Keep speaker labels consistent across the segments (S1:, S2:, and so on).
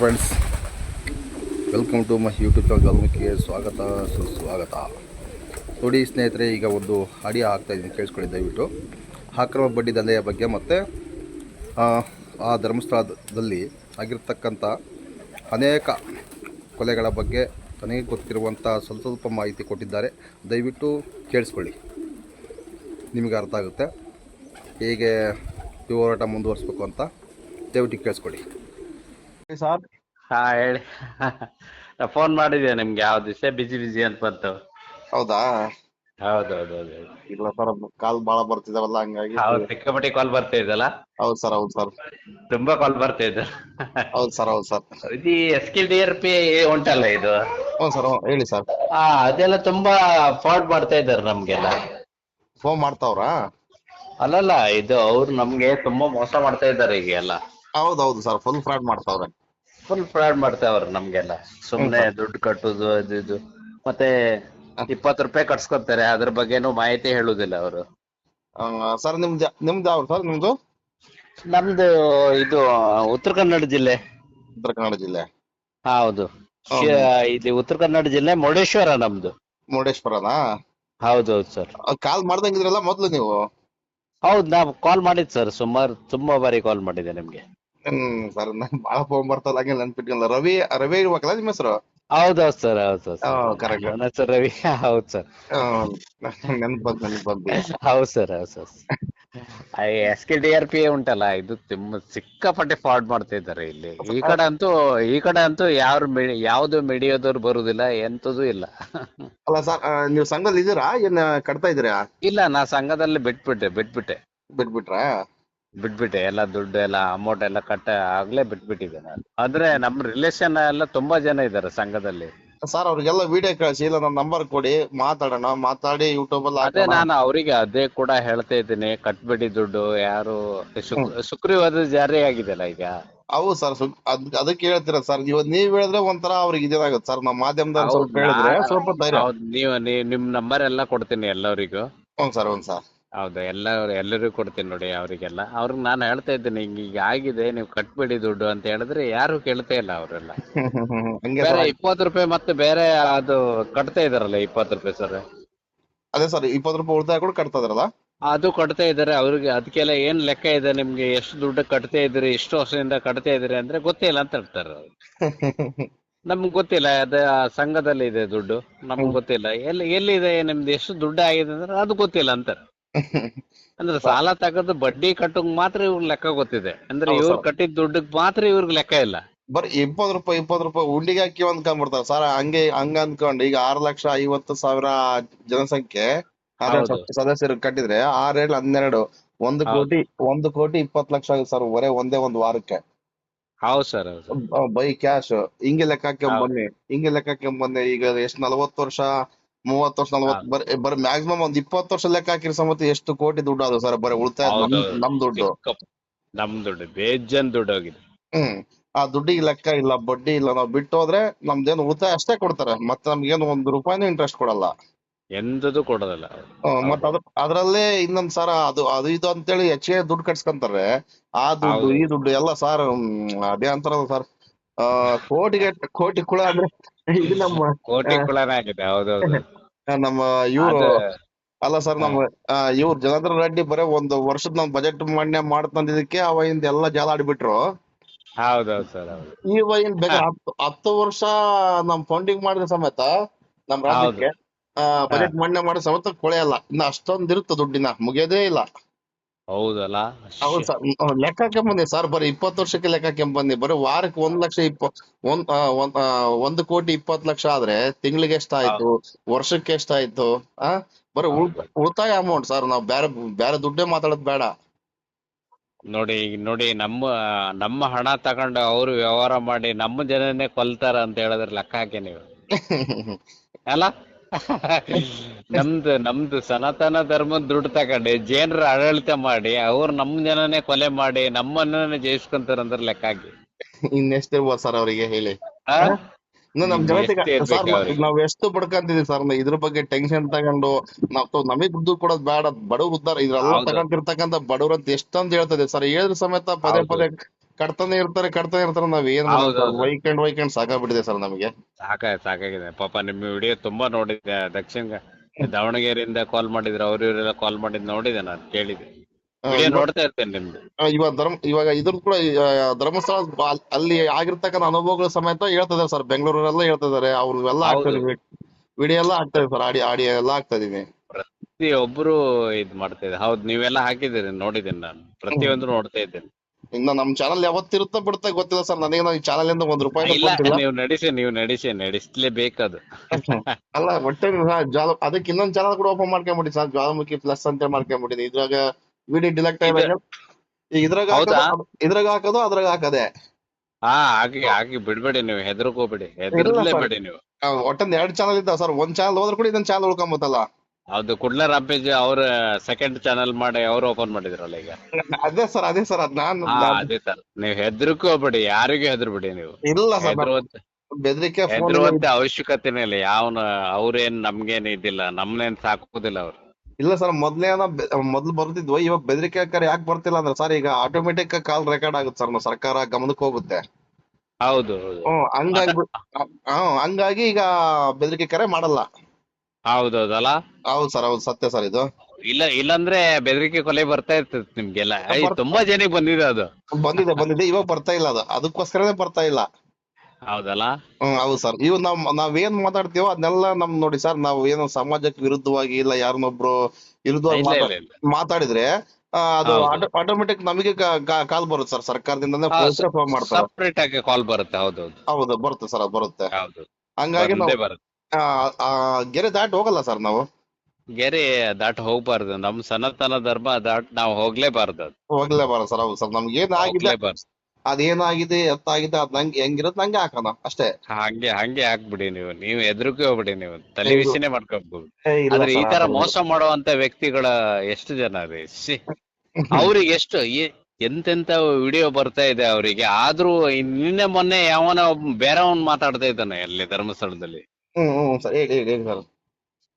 S1: Friends welcome to my YouTube channel ಸ್ವಾಗತ ಸ್ವಾಗತ ಸುಸ್ವಾಗತ. ನೋಡಿ ಸ್ನೇಹಿತರೆ ಈಗ ಒಂದು ಆಡಿಯೋ ಹಾಕ್ತಾ ಇದ್ದೀನಿ ಕೇಳಿಸ್ಕೊಳ್ಳಿ ದಯವಿಟ್ಟು. ಅಕ್ರಮ ಬಡ್ಡಿ ದಂಧೆಯ ಬಗ್ಗೆ ಮತ್ತು ಆ, ಧರ್ಮಸ್ಥಳದಲ್ಲಿ ಆಗಿರ್ತಕ್ಕಂಥ ಅನೇಕ ಕೊಲೆಗಳ ಬಗ್ಗೆ ತನಗೆ ಗೊತ್ತಿರುವಂಥ ಸ್ವಲ್ಪ ಸ್ವಲ್ಪ ಮಾಹಿತಿ ಕೊಟ್ಟಿದ್ದಾರೆ. ದಯವಿಟ್ಟು ಕೇಳಿಸ್ಕೊಳ್ಳಿ. ನಿಮಗೆ ಅರ್ಥ ಆಗುತ್ತೆ. ಹೇಗೆ ಹೋರಾಟ ಮುಂದುವರಿಸ್ಬೇಕು ಅಂತ ದಯವಿಟ್ಟು ಕೇಳಿಸ್ಕೊಳ್ಳಿ.
S2: ಸರ್
S3: ಹಾ ಹೇಳಿ. ನಾ ಫೋನ್ ಮಾಡಿದ್ದೆ ನಿಮ್ಗೆ ಯಾವ ದಿವಸ ಬಿಜಿ ಬಿಜಿ ಅಂತ ಬಂತು.
S2: ಹೌದಾ?
S3: ಹೌದು
S2: ಇಲ್ಲ ಸರ್ ಕಾಲ್ ಬಾಳ ಬರ್ತಿದಾವಲ್ಲ ಹಂಗಾಗಿ.
S3: ಹೌದು ಸಿಕ್ಕಾಪಟ್ಟಿ ಕಾಲ್ ಬರ್ತಾ ಇದಲ್ಲ
S2: ಹೌದ್ ಸರ್ ಹೌದ್ ಸರ್
S3: ತುಂಬಾ ಕಾಲ್ ಬರ್ತಾ ಇದ್ದ
S2: ಹೌದ್ ಸರ್ ಹೌದ್ ಸರ್
S3: ಇದು S K D R P ಉಂಟಲ್ಲ ಇದು?
S2: ಹ್ಞೂ ಸರ್ ಹೇಳಿ ಸರ್
S3: ಹಾ ಅದೆಲ್ಲ ತುಂಬಾ ಫ್ರಾಡ್ ಮಾಡ್ತಾ ಇದ್ದಾರೆ ನಮ್ಗೆಲ್ಲ.
S2: ಫೋನ್ ಮಾಡ್ತಾವ್ರಾ?
S3: ಅಲ್ಲಲ್ಲ ಇದು ಅವ್ರು ನಮ್ಗೆ ತುಂಬಾ ಮೋಸ ಮಾಡ್ತಾ ಇದ್ದಾರೆ ಈಗ ಎಲ್ಲ
S2: ಹೌದ್ ಹೌದು ಸರ್ ಫುಲ್ ಫ್ರಾಡ್ ಮಾಡ್ತಾವ್ರೆ.
S3: ಫುಲ್ ಫ್ರಾಡ್ ಮಾಡ್ತಾವ್ರ ನಮ್ಗೆಲ್ಲ. ಸುಮ್ನೆ ದುಡ್ಡು ಕಟ್ಟುದು ಅದು ಇದು. ಮತ್ತೆ ಇಪ್ಪತ್ತು ರೂಪಾಯಿ ಕಟ್ಸ್ಕೊತಾರೆ ಅದ್ರ ಬಗ್ಗೆನೂ ಮಾಹಿತಿ ಹೇಳುದಿಲ್ಲ ಅವರು.
S2: ಸರ್ ನಿಮ್ದು ನಿಮ್ದು ಯಾವ್ದು ಸರ್ ನಿಮ್ದು?
S3: ನಮ್ದು ಇದು ಉತ್ತರ ಕನ್ನಡ ಜಿಲ್ಲೆ.
S2: ಉತ್ತರ ಕನ್ನಡ ಜಿಲ್ಲೆ.
S3: ಹೌದು. ಇಲ್ಲಿ ಉತ್ತರ ಕನ್ನಡ ಜಿಲ್ಲೆ ಮುರುಡೇಶ್ವರ ನಮ್ದು.
S2: ಮುರುಡೇಶ್ವರನಾ?
S3: ಹೌದೌದು ಸರ್.
S2: ಕಾಲ್ ಮಾಡ್ದಂಗಿದ್ರಲ್ಲ ಮೊದ್ಲು ನೀವು?
S3: ಹೌದು ನಾವು ಕಾಲ್ ಮಾಡಿದ್ ಸರ್ ಸುಮಾರು ತುಂಬಾ ಬಾರಿ ಕಾಲ್ ಮಾಡಿದೆ ನಿಮ್ಗೆ.
S2: ಹ್ಮ್ ಸರ್ ನನ್ ಬಾಳ ಫೋನ್ ಬರ್ತಲ್ಲ ಹಂಗೆ ನೆನ್ಪಿಟ್ಕೊಂಡ ರವಿ ರವಿ ಇರ್ಬೇಕಲ್ಲ ನಿಮ್ಮ ಹೆಸರು?
S3: ಹೌದೌದು ಸರ್ ಹೌದು
S2: ಸರ್ ಕರೆಕ್ಟ್
S3: ನನ್ನ ಹೆಸರು ರವಿ. ಹೌದು ಸರ್.
S2: ನೆನ್ಪ್ ಬಂತು ನೆನ್ಪ್ ಬಂತು
S3: ಹೌದು ಸರ್ ಹೌದು sir. S K D R P ಉಂಟಲ್ಲ ಇದು ತುಂಬ ಸಿಕ್ಕಾಪಟ್ಟೆ ಫ್ರಾಡ್ ಮಾಡ್ತಾ ಇದ್ದಾರೆ ಇಲ್ಲಿ. ಈ ಕಡೆ ಅಂತೂ ಈ ಕಡೆ ಅಂತೂ ಯಾರು ಯಾವ್ದು ಮಿಡಿಯೋದವ್ರು ಬರುದಿಲ್ಲ ಎಂತದೂ ಇಲ್ಲ.
S2: ಅಲ್ಲ ಸರ್ ನೀವು ಸಂಘದಲ್ಲಿ ಇದೀರಾ ಏನ್ ಕಟ್ತಾ ಇದೀರಾ
S3: ಇಲ್ಲ ನಾ ಸಂಘದಲ್ಲಿ ಬಿಟ್ಬಿಟ್ಟೆ ಬಿಟ್ಬಿಟ್ಟೆ.
S2: ಬಿಟ್ಬಿಟ್ರಾ?
S3: ಬಿಟ್ಬಿಟ್ಟೆ ಎಲ್ಲ ದುಡ್ಡು ಎಲ್ಲ ಅಮೌಂಟ್ ಎಲ್ಲ ಕಟ್ಟ ಆಗ್ಲೇ ಬಿಟ್ಬಿಟ್ಟಿದ್ದೆ ನಾನು. ಅಂದ್ರೆ ನಮ್ ರಿಲೇಶನ್ ಎಲ್ಲ ತುಂಬಾ ಜನ ಇದ್ದಾರೆ ಸಂಘದಲ್ಲಿ.
S2: ಸರ್ ಅವ್ರಿಗೆಲ್ಲ ವಿಡಿಯೋ ಕಳಿಸಿ ಇಲ್ಲ ನನ್ನ ನಂಬರ್ ಕೊಡಿ ಮಾತಾಡೋಣ ಮಾತಾಡಿ ಯೂಟ್ಯೂಬ್ ಅಲ್ಲಿ
S3: ಅದೇ
S2: ಹಾಕೋಣ.
S3: ನಾನು ಅವರಿಗೆ ಅದೇ ಕೂಡ ಹೇಳ್ತಾ ಇದ್ದೀನಿ ಕಟ್ಬಿಡಿ ದುಡ್ಡು ಯಾರು ಶುಕ್- ಸುಗ್ರೀವಾಜ್ಞೆ ಜಾರಿ ಆಗಿದೆಲ್ಲ ಈಗ.
S2: ಹೌದು ಸರ್ ಅದ್ ಅದಕ್ಕೆ ಹೇಳ್ತೀರಾ ಸರ್ ಇವತ್ತು ನೀವ್ ಹೇಳಿದ್ರೆ ಒಂಥರ ಅವ್ರಿಗೆ ಇದಾಗುತ್ತೆ ಸರ್ ನಮ್ಮ ಮಾಧ್ಯಮದಲ್ಲಿ
S3: ಹೌದು,
S2: ಸ್ವಲ್ಪ ಹೇಳಿದ್ರೆ
S3: ನಾ-
S2: ಸ್ವಲ್ಪ ಧೈರ್ಯ.
S3: ಹೌದು ನೀವು ನೀವ್- ನಿಮ್ ನಂಬರ್ ಎಲ್ಲ ಕೊಡ್ತೀನಿ ಎಲ್ಲರಿಗೂ.
S2: ಹ್ಞೂ ಸರ್ ಹ್ಞೂ ಸರ್
S3: ಹೌದು ಎಲ್ಲ ಎಲ್ಲರಿಗೂ ಕೊಡ್ತೀನಿ ನೋಡಿ ಅವರಿಗೆಲ್ಲ. ಅವ್ರಿಗೆ ನಾನು ಹೇಳ್ತಾ ಇದ್ದೀನಿ ಹಿಂಗ ಈಗ ಆಗಿದೆ ನೀವು ಕಟ್ಬೇಡಿ ದುಡ್ಡು ಅಂತ ಹೇಳಿದ್ರೆ ಯಾರು ಕೇಳ್ತಾ ಇಲ್ಲ ಅವರೆಲ್ಲ.
S2: ಹಂಗೆ
S3: ಬೇರೆ ಇಪ್ಪತ್ತು ರೂಪಾಯಿ ಮತ್ತೆ ಬೇರೆ ಅದು ಕಟ್ತಾ ಇದಾರಲ್ಲ ಇಪ್ಪತ್ತು ರೂಪಾಯಿ ಸರ್.
S2: ಅದೇ ಸರ್ ಇಪ್ಪತ್ತು ರೂಪಾಯಿ ಉಳಿತಾಯ ಕೂಡ ಕಟ್ತಾ ಇದ್ರಲ್ಲ?
S3: ಅದು ಕಟ್ತಾ ಇದಾರೆ ಅವ್ರಿಗೆ ಅದಕ್ಕೆಲ್ಲ ಏನ್ ಲೆಕ್ಕ ಇದೆ ನಿಮ್ಗೆ ಎಷ್ಟು ದುಡ್ಡು ಕಟ್ತಾ ಇದ್ರಿ ಎಷ್ಟು ವರ್ಷದಿಂದ ಕಟ್ತಾ ಇದ್ರಿ ಅಂದ್ರೆ ಗೊತ್ತಿಲ್ಲ ಅಂತ ಹೇಳ್ತಾರೆ ಅವ್ರು. ನಮ್ಗ್ ಗೊತ್ತಿಲ್ಲ ಅದ ಸಂಘದಲ್ಲಿ ಇದೆ ದುಡ್ಡು ನಮ್ಗ್ ಗೊತ್ತಿಲ್ಲ. ಎಲ್ಲಿ ಎಲ್ಲಿದೆ ನಿಮ್ದು ಎಷ್ಟು ದುಡ್ಡು ಆಗಿದೆ ಅಂದ್ರೆ ಅದು ಗೊತ್ತಿಲ್ಲ ಅಂತಾರೆ. ಅಂದ್ರೆ ಸಾಲ ತಗದು ಬಡ್ಡಿ ಕಟ್ಟೋಕ್ ಮಾತ್ರ ಇವ್ರ ಲೆಕ್ಕ ಗೊತ್ತಿದೆ ಅಂದ್ರೆ
S2: ಹೌದು
S3: ಇವ್ರು
S2: ಸರ್.
S3: ಕಟ್ಟಿದ ದುಡ್ಡಕ್ ಮಾತ್ರ ಇವ್ರಿಗೆ ಲೆಕ್ಕ ಇಲ್ಲ
S2: ಬರೀ ಇಪ್ಪತ್ ರೂಪಾಯಿ ಇಪ್ಪತ್ತು ರೂಪಾಯಿ ಉಂಡಿಗೆ ಹಾಕಿ ಅಂದ್ಕೊಂಡ್ಬಿಡ್ತಾರೆ ಸರ್ ಹಂಗೆ ಹಂಗ ಅನ್ಕೊಂಡ್ ಈಗ ಆರ್ ಲಕ್ಷ ಐವತ್ತು ಸಾವಿರ ಜನಸಂಖ್ಯೆ
S3: ಹೌದು.
S2: ಸದಸ್ಯರು ಕಟ್ಟಿದ್ರೆ ಆರ್ ಏಳು ಹನ್ನೆರಡು ಒಂದು
S3: ಹೌದು.
S2: ಕೋಟಿ ಒಂದು ಕೋಟಿ ಇಪ್ಪತ್ತು ಲಕ್ಷ ಆಗುತ್ತೆ ಸರ್ ಒರೇ ಒಂದೇ ಒಂದು ವಾರಕ್ಕೆ
S3: ಹೌದು ಸರ್ ಹೌದು
S2: ಬೈ ಕ್ಯಾಶ್ ಹಿಂಗೆ ಲೆಕ್ಕ ಹಾಕ್ಕೊಂಡ್
S3: ಹೌದು.
S2: ಬನ್ನಿ ಹಿಂಗೆ ಲೆಕ್ಕ ಹಾಕ್ಕೊಂಡ್ ಬನ್ನಿ ಈಗ ಎಷ್ಟು ನಲವತ್ತು ವರ್ಷ ಮೂವತ್ತು ವರ್ಷ ನಲ್ವತ್ತು ಬರೀ ಬರೀ ಮ್ಯಾಕ್ಸಿಮಮ್ ಒಂದ್ ಇಪ್ಪತ್ತು ವರ್ಷ ಲೆಕ್ಕ ಹಾಕಿರೋ ಸಮೇತ ಎಷ್ಟು ಕೋಟಿ ದುಡ್ಡು ಅದು ಸರ್ ಬರೀ ಉಳಿತಾಯ ನಮ್ ದುಡ್ಡು.
S3: ಸಿಕ್ಕಾಪಟ್ಟೆ. ನಮ್ ದುಡ್ಡು ಬೇಜನ್ ದುಡ್ಡು ಹೋಗಿದೆ.
S2: ಹ್ಮ್. ಆ ದುಡ್ಡಿಗೆ ಲೆಕ್ಕ ಇಲ್ಲ ಬಡ್ಡಿ ಇಲ್ಲ ನಾವು ಬಿಟ್ಟು ಹೋದ್ರೆ ನಮ್ದೇನು ಉಳಿತಾಯ ಅಷ್ಟೇ ಕೊಡ್ತಾರೆ. ಮತ್ತೆ ನಮ್ಗೇನು ಒಂದ್ ರೂಪಾಯಿನೂ ಇಂಟ್ರೆಸ್ಟ್ ಕೊಡಲ್ಲ.
S3: ಎಂದದು ಕೊಡೋದಿಲ್ಲ. ಮತ್ತ
S2: ಹ್ಮ್, ಮತ್ತೆ ಅದ್ರ ಅದ್ರಲ್ಲೇ ಇನ್ನೊಂದ್ ಸರ ಅದು ಅದು ಇದು ಅಂತೇಳಿ ಹೆಚ್ಚಿಗೆ ದುಡ್ಡು ಕಟ್ಸ್ಕೊಂತಾರೆ. ಆ ದುಡ್ಡು
S3: ಹೌದು.
S2: ಈ ದುಡ್ಡು ಎಲ್ಲ ಸರ್ ಅದೇ ಅಂತಾರಲ್ಲ ಸರ್. ಕೋಟಿಗೆ ಕೋಟಿ ಕುಳ ಅಂದ್ರೆ ಇದು ನಮ್ಮ
S3: ಕೋಟಿ ಕುಳನೇ ಆಗಿದೆ ಹೌದೌದು.
S2: ನಮ್ಮ ಇವರು ಅಲ್ಲ ಸರ್ ನಮ್ಮ ಇವ್ರು ಜನಾರ್ದನ್ ರೆಡ್ಡಿ ಬರೇ ಒಂದು ವರ್ಷದ ನಮ್ ಬಜೆಟ್ ಮಂಡನೆ ಮಾಡ್ತಂದಿದ್ದಕ್ಕೆ ಅವಾಗಿಂದ ಎಲ್ಲ ಜಾಲ ಆಡ್ಬಿಟ್ರು.
S3: ಹೌದೌದು ಸರ್ ಹೌದು.
S2: ಇವಾಗಿನ ಬೇಕಾದ್ರೆ ಹತ್ತು ಹತ್ತು ವರ್ಷ ನಮ್ ಫೌಂಡಿಂಗ್ ಮಾಡಿದ ಸಮೇತ ನಮ್ ರಾಜ್ಯಕ್ಕೆ ಬಜೆಟ್ ಮಂಡನೆ ಮಾಡಿದ ಸಮೇತ ಕೊಳೆಯಲ್ಲ ಇನ್ನ ಅಷ್ಟೊಂದಿರುತ್ತ ದುಡ್ಡಿನ ಮುಗಿಯೋದೇ ಇಲ್ಲ.
S3: ಹೌದಲ್ಲ?
S2: ಹೌದು ಸರ್. ಲೆಕ್ಕ ಬಂದೆ ಸರ್. ಬರೀ ಇಪ್ಪತ್ತು ವರ್ಷಕ್ಕೆ ಲೆಕ್ಕ ಬಂದೆ. ಬರೀ ವಾರಕ್ಕೆ ಒಂದ್ ಲಕ್ಷ ಇಪ್ಪ ಒಂದ್ ಆ, ಒಂದ್ ಆ, ಒಂದು ಕೋಟಿ ಇಪ್ಪತ್ತು ಲಕ್ಷ ಆದ್ರೆ ತಿಂಗಳಿಗೆ ಎಷ್ಟಾಯ್ತು? ವರ್ಷಕ್ಕೆ ಎಷ್ಟಾಯ್ತು? ಆ? ಬರೀ ಉಳ್- ಉಳಿತಾಯ ಅಮೌಂಟ್ ಸರ್. ನಾವು ಬೇರೆ ಬೇರೆ ದುಡ್ಡೇ ಮಾತಾಡೋದ್ ಬೇಡ.
S3: ನೋಡಿ ಈಗ ನೋಡಿ ನಮ್ಮ ನಮ್ಮ ಹಣ ತಗೊಂಡು ಅವ್ರು ವ್ಯವಹಾರ ಮಾಡಿ ನಮ್ಮ ಜನನೇ ಕೊಲ್ತಾರ ಅಂತ ಹೇಳಿದ್ರೆ ಲೆಕ್ಕ ಹಾಕಿ ನೀವು. ಅಲ್ಲ? ನಮ್ದು ನಮ್ದು ಸನಾತನ ಧರ್ಮದ ದುಡ್ಡು ತಗೊಂಡು ಜೈನರ ಆಡಳಿತ ಮಾಡಿ ಅವ್ರು ನಮ್ ಜನನೇ ಕೊಲೆ ಮಾಡಿ ನಮ್ಮನ್ನ ಜಯಿಸ್ಕೊಂತಾರ ಅಂದ್ರೆ ಲೆಕ್ಕ ಹಾಕಿ
S2: ಇನ್ನೆಷ್ಟ್ ಇರ್ಬೋದು ಸರ್ ಅವರಿಗೆ ಹೇಳಿ
S3: ಆ?
S2: ಇನ್ನು ನಮ್ ಜನತೆಗೆ
S3: ಎಷ್ಟೇ ಇರ್ಬೇಕು
S2: ಸರ್
S3: ಅವ್ರಿಗೆ.
S2: ನಾವ್ ಎಷ್ಟು ಬಡ್ಕಂತಿದೀವಿ ಸರ್ ಇದ್ರ ಬಗ್ಗೆ ಟೆನ್ಷನ್ ತಗೊಂಡು ನಾವ್ ತ- ನಮಗ್ ದುಡ್ಡು ಕೊಡೋದ್ ಬೇಡ ಬಡವ್ರು ಉದ್ದಾರ ಇದ್ರೆಲ್ಲ
S3: ಹೌದು.
S2: ತಗೊಂಡಿರ್ತಕ್ಕಂಥ ಬಡವ್ರ ಅಂತ ಎಷ್ಟೊಂದ್ ಹೇಳ್ತದೆ ಸರ್ ಹೇಳಿದ್ರ ಸಮೇತ ಪದೇ
S3: ಹೌದು.
S2: ಪದೇ ಕಟ್ತಾನೆ ಇರ್ತಾರೆ ಕಟ್ತಾನೆ ಇರ್ತಾರೆ ನಾವ್ ಏನ್
S3: ವೈಕಂಡ್ ವೈಕಂಡ್
S2: ವೈಕೆಂಡ್ ವೈಕೆಂಡ್ ಸಾಕಾಗ್ಬಿಟ್ಟಿದೆ ಸರ್ ನಮಗೆ.
S3: ಸಾಕ ಸಾಕಾಗಿದೆ. ಪಾಪ ನಿಮ್ಮ ವಿಡಿಯೋ ತುಂಬಾ ನೋಡಿದ್ದೆ. ದಕ್ಷಿಣ ದಾವಣಗೆರೆಯಿಂದ ಕಾಲ್ ಮಾಡಿದ್ರು. ಅವ್ರ ಇವರೆಲ್ಲ ಕಾಲ್ ಮಾಡಿದ್ ನೋಡಿದೆ ನಾನು ಕೇಳಿದೆ. ವಿಡಿಯೋ ನೋಡ್ತಾ ಇರ್ತೇನೆ ನಿಮ್ದು.
S2: ಆ, ಇವಾಗ ಧರ್ಮ ಇವಾಗ ಇದ್ರ ಕೂಡ ಆ, ಧರ್ಮಸ್ಥಳ ಅಲ್- ಅಲ್ಲಿ ಆಗಿರ್ತಕ್ಕಂಥ ಅನುಭವಗಳ ಸಮೇತ ಹೇಳ್ತಿದ್ದಾರೆ ಸರ್. ಬೆಂಗಳೂರಲ್ಲೆಲ್ಲ ಹೇಳ್ತಿದ್ದಾರೆ
S3: ಹೌದು.
S2: ಆಗ್ತಾ ಇದೀವಿ ವಿಡಿಯೋ ಎಲ್ಲ ಆಗ್ತದೆ ಸರ್. ಆಡಿಯೋ ಆಡಿಯೋ ಎಲ್ಲ ಆಗ್ತಾ ಇದೀವಿ
S3: ಪ್ರತಿಯೊಬ್ರು ಇದ್ ಮಾಡ್ತಾ ಇದ್ದಾರೆ. ಹೌದು ನೀವೆಲ್ಲ ಹಾಕಿದ್ದೀರಿ ನೋಡಿದ್ದೀನಿ ನಾನು. ಪ್ರತಿಯೊಂದು ನೋಡ್ತಾ ಇದ್ದೇನೆ.
S2: ಇನ್ನ ನಮ್ ಚಾನಲ್ ಯಾವತ್ತಿರುತ್ತೋ ಬಿಡುತ್ತೆ ಗೊತ್ತಿಲ್ಲ ಸರ್. ನನಗೆ ಈ ಚಾನಲ್ ಇಂದ ಒಂದ್ ರೂಪಾಯಿ
S3: ಇಲ್ಲ ನೀವು ನಡೆಸಿ ನೀವು ನಡೆಸಿ ನಡೆಸಲೇಬೇಕದು
S2: ಅಲ್ಲ ಒಟ್ಟೆ ಜಾಲ ಅದಕ್ಕೆ ಇನ್ನೊಂದ್ ಚಾನಲ್ ಕೂಡ ಓಪನ್ ಮಾಡ್ಕೊಂಬಿಡಿ ಸರ್. ಜ್ವಾಲಾಮುಖಿ ಪ್ಲಸ್ ಅಂತ ಮಾಡ್ಕೊಂಬಿಟ್ಟಿನಿ ಇದ್ರಾಗ ವಿಡಿಯೋ ಡಿಲೆಕ್ಟ್ ಇದ್ರಾಗ ಇದ್ರಾಗ ಹಾಕೋದು ಅದ್ರಾಗ ಹಾಕದೆ.
S3: ಹಾ ಆಗಿ ಆಗಿ ಬಿಡ್ಬೇಡಿ ನೀವು ಹೆದರ್ಕೋಬೇಡಿ ಹೆದರ್ಲೇಬೇಡಿ ನೀವು.
S2: ಒಟ್ಟೊಂದ್ ಎರಡ್ ಚಾನಲ್ ಇದ್ದಾವ ಸರ್. ಒಂದ್ ಚಾನಲ್ ಹೋದ್ರೆ ಕೂಡ ಇದೊಂದ್ ಚಾನಲ್ ಉಳ್ಕೊಂಬತ್ತಲ್ಲ.
S3: ಹೌದು ಕುಡ್ಲ ರಾಂಪೇಜ್ ಅವ್ರ ಸೆಕೆಂಡ್ ಚಾನೆಲ್ ಮಾಡಿ ಅವ್ರು ಓಪನ್ ಮಾಡಿದ್ರಲ್ಲ ಈಗ.
S2: ಅದೇ ಸರ್ ಅದೇ ಸರ್ ಅದ್ ನಾನ್
S3: ಹಾ ಅದೇ ಸರ್ ನೀವು ಹೆದರ್ಕೋಬೇಡಿ ಯಾರಿಗೂ ಹೆದರ್ಬೇಡಿ ನೀವು.
S2: ಇಲ್ಲ ಸರ್
S3: ಹೆದರುವಂತ
S2: ಬೆದರಿಕೆ ಫೋನ್
S3: ಹೆದರುವಂತ ಅವಶ್ಯಕತೆನೇ ಇಲ್ಲ. ಯಾವನ ಅವ್ರೇನ್ ನಮ್ಗೇನ್ ಇದಿಲ್ಲ. ನಮ್ನೇನ್ ಸಾಕೋದಿಲ್ಲ ಅವ್ರು.
S2: ಇಲ್ಲ ಸರ್ ಮೊದ್ಲೇ ಮೊದ್ಲು ಬರ್ತಿದ್ವು ಇವಾಗ ಬೆದರಿಕೆ ಕರೆ ಯಾಕೆ ಬರ್ತಿಲ್ಲ ಅಂದ್ರೆ ಸರ್ ಈಗ ಆಟೋಮೆಟಿಕ್ ಕಾಲ್ ರೆಕಾರ್ಡ್ ಆಗುತ್ತೆ ಸರ್ ಸರ್ಕಾರ ಗಮನಕ್ಕೆ ಹೋಗುತ್ತೆ.
S3: ಹೌದು ಹೌದು.
S2: ಹ್ಮ್ ಹಂಗಾಗಿ ಹ್ಮ್ ಹಂಗಾಗಿ ಈಗ ಬೆದರಿಕೆ ಕರೆ ಮಾಡಲ್ಲ.
S3: ಹೌದೌದಲ್ಲ
S2: ಹೌದು ಸರ್ ಹೌದು ಸತ್ಯ ಸರ್ ಇದು.
S3: ಇಲ್ಲ ಇಲ್ಲಂದ್ರೆ ಬೆದರಿಕೆ ಕೊಲೆ ಬರ್ತಾ ಇರ್ತದೆ ನಿಮ್ಗೆಲ್ಲ. ತುಂಬಾ ಜನಕ್ಕೆ ಬಂದಿದೆ ಅದು.
S2: ಬಂದಿದೆ ಬಂದಿದೆ. ಇವಾಗ ಬರ್ತಾ ಇಲ್ಲ ಅದು. ಅದಕ್ಕೋಸ್ಕರನೇ ಬರ್ತಾ ಇಲ್ಲ.
S3: ಹೌದಲ್ಲ?
S2: ಹ್ಮ್ ಹೌದು ಸರ್. ಇವ್ ನಾವ್ ನಾವೇನ್ ಮಾತಾಡ್ತೀವೋ ಅದನ್ನೆಲ್ಲ ನಮ್ ನೋಡಿ ಸರ್ ನಾವು ಏನು ಸಮಾಜಕ್ಕೆ ವಿರುದ್ಧವಾಗಿ ಇಲ್ಲ ಯಾರನ್ನೊಬ್ರು ವಿರುದ್ಧವಾಗಿ
S3: ಇಲ್ಲ
S2: ಮಾತಾ-
S3: ಇಲ್ಲ ಇಲ್ಲ.
S2: ಮಾತಾಡಿದ್ರೆ ಆ, ಅದು
S3: ಹೌದು.
S2: ಆಟೋಮೆಟಿಕ್ ನಮಗೆ ಕಾಲ್ ಬರುತ್ತೆ ಸರ್. ಸರ್ಕಾರದಿಂದನೇ ಫೋನ್ ಮಾಡ್ತಾರೆ.
S3: ಸಪ್ರೇಟ್ ಆಗಿ ಕಾಲ್ ಬರುತ್ತೆ. ಹೌದೌದು.
S2: ಹೌದು ಬರುತ್ತೆ ಸರ್ ಅದು ಬರುತ್ತೆ.
S3: ಹೌದು.
S2: ಹಂಗಾಗಿ
S3: ಬಂದೇ
S2: ನಾವು
S3: ಬರುತ್ತೆ.
S2: ಆ, ಆ, ಗೆರೆ ದಾಟಿ ಹೋಗಲ್ಲ ಸರ್ ನಾವು?
S3: ಗೆರೆ ದಾಟ ಹೋಗ್ಬಾರ್ದು. ನಮ್ ಸನಾತನ ಧರ್ಮ ದಾಟ್ ನಾವು ಹೋಗ್ಲೇಬಾರ್ದು ಅದು.
S2: ಹೋಗ್ಲೇಬಾರ ಸರ್ ಹೌದು ಸರ್. ನಮ್ಗೆ ಏನಾಗಿದೆ?
S3: ಹೋಗ್ಲೇಬಾರ್ದು.
S2: ಅದೇನಾಗಿದೆ ಎತ್ತಾಗಿದೆ ಅದ್ ನಂಗೆ ಹೆಂಗಿರುತ್ತೆ ನಂಗೆ ಹಾಕೋಣ ಅಷ್ಟೇ.
S3: ಹಂಗೆ ಹಂಗೆ ಹಾಕ್ಬಿಡಿ ನೀವು. ನೀವು ಎದುರುಕ್ಕೆ ಹೋಗ್ಬಿಡಿ ನೀವು. ತಲೆ
S2: ಹೌದು.
S3: ಬಿಸಿನೇ ಮಾಡ್ಕೋಬಹುದು
S2: ಏ, ಇಲ್ಲ
S3: ಆದ್ರೆ ಈ
S2: sir,
S3: ತರ ಮೋಸ ಮಾಡುವಂತ ವ್ಯಕ್ತಿಗಳ ಎಷ್ಟು ಜನ ರೀ? ಶ್ಶಿ. ಅವ್ರಿಗೆ ಎಷ್ಟು ಎ- ಎಂತೆಂತ ವಿಡಿಯೋ ಬರ್ತಾ ಇದೆ ಅವರಿಗೆ. ಆದ್ರೂ ನಿನ್ನೆ ಮೊನ್ನೆ ಯಾವನ ಒಬ್ಬ ಅವ್ನ್ ಮಾತಾಡ್ತಾ ಇದ್ದಾನೆ ಅಲ್ಲಿ ಧರ್ಮಸ್ಥಳದಲ್ಲಿ.
S2: ಹ್ಮ್ ಹ್ಮ್ ಸರ್. ಹೇಳಿ ಹೇಳಿ ಹೇಳಿ ಸರ್.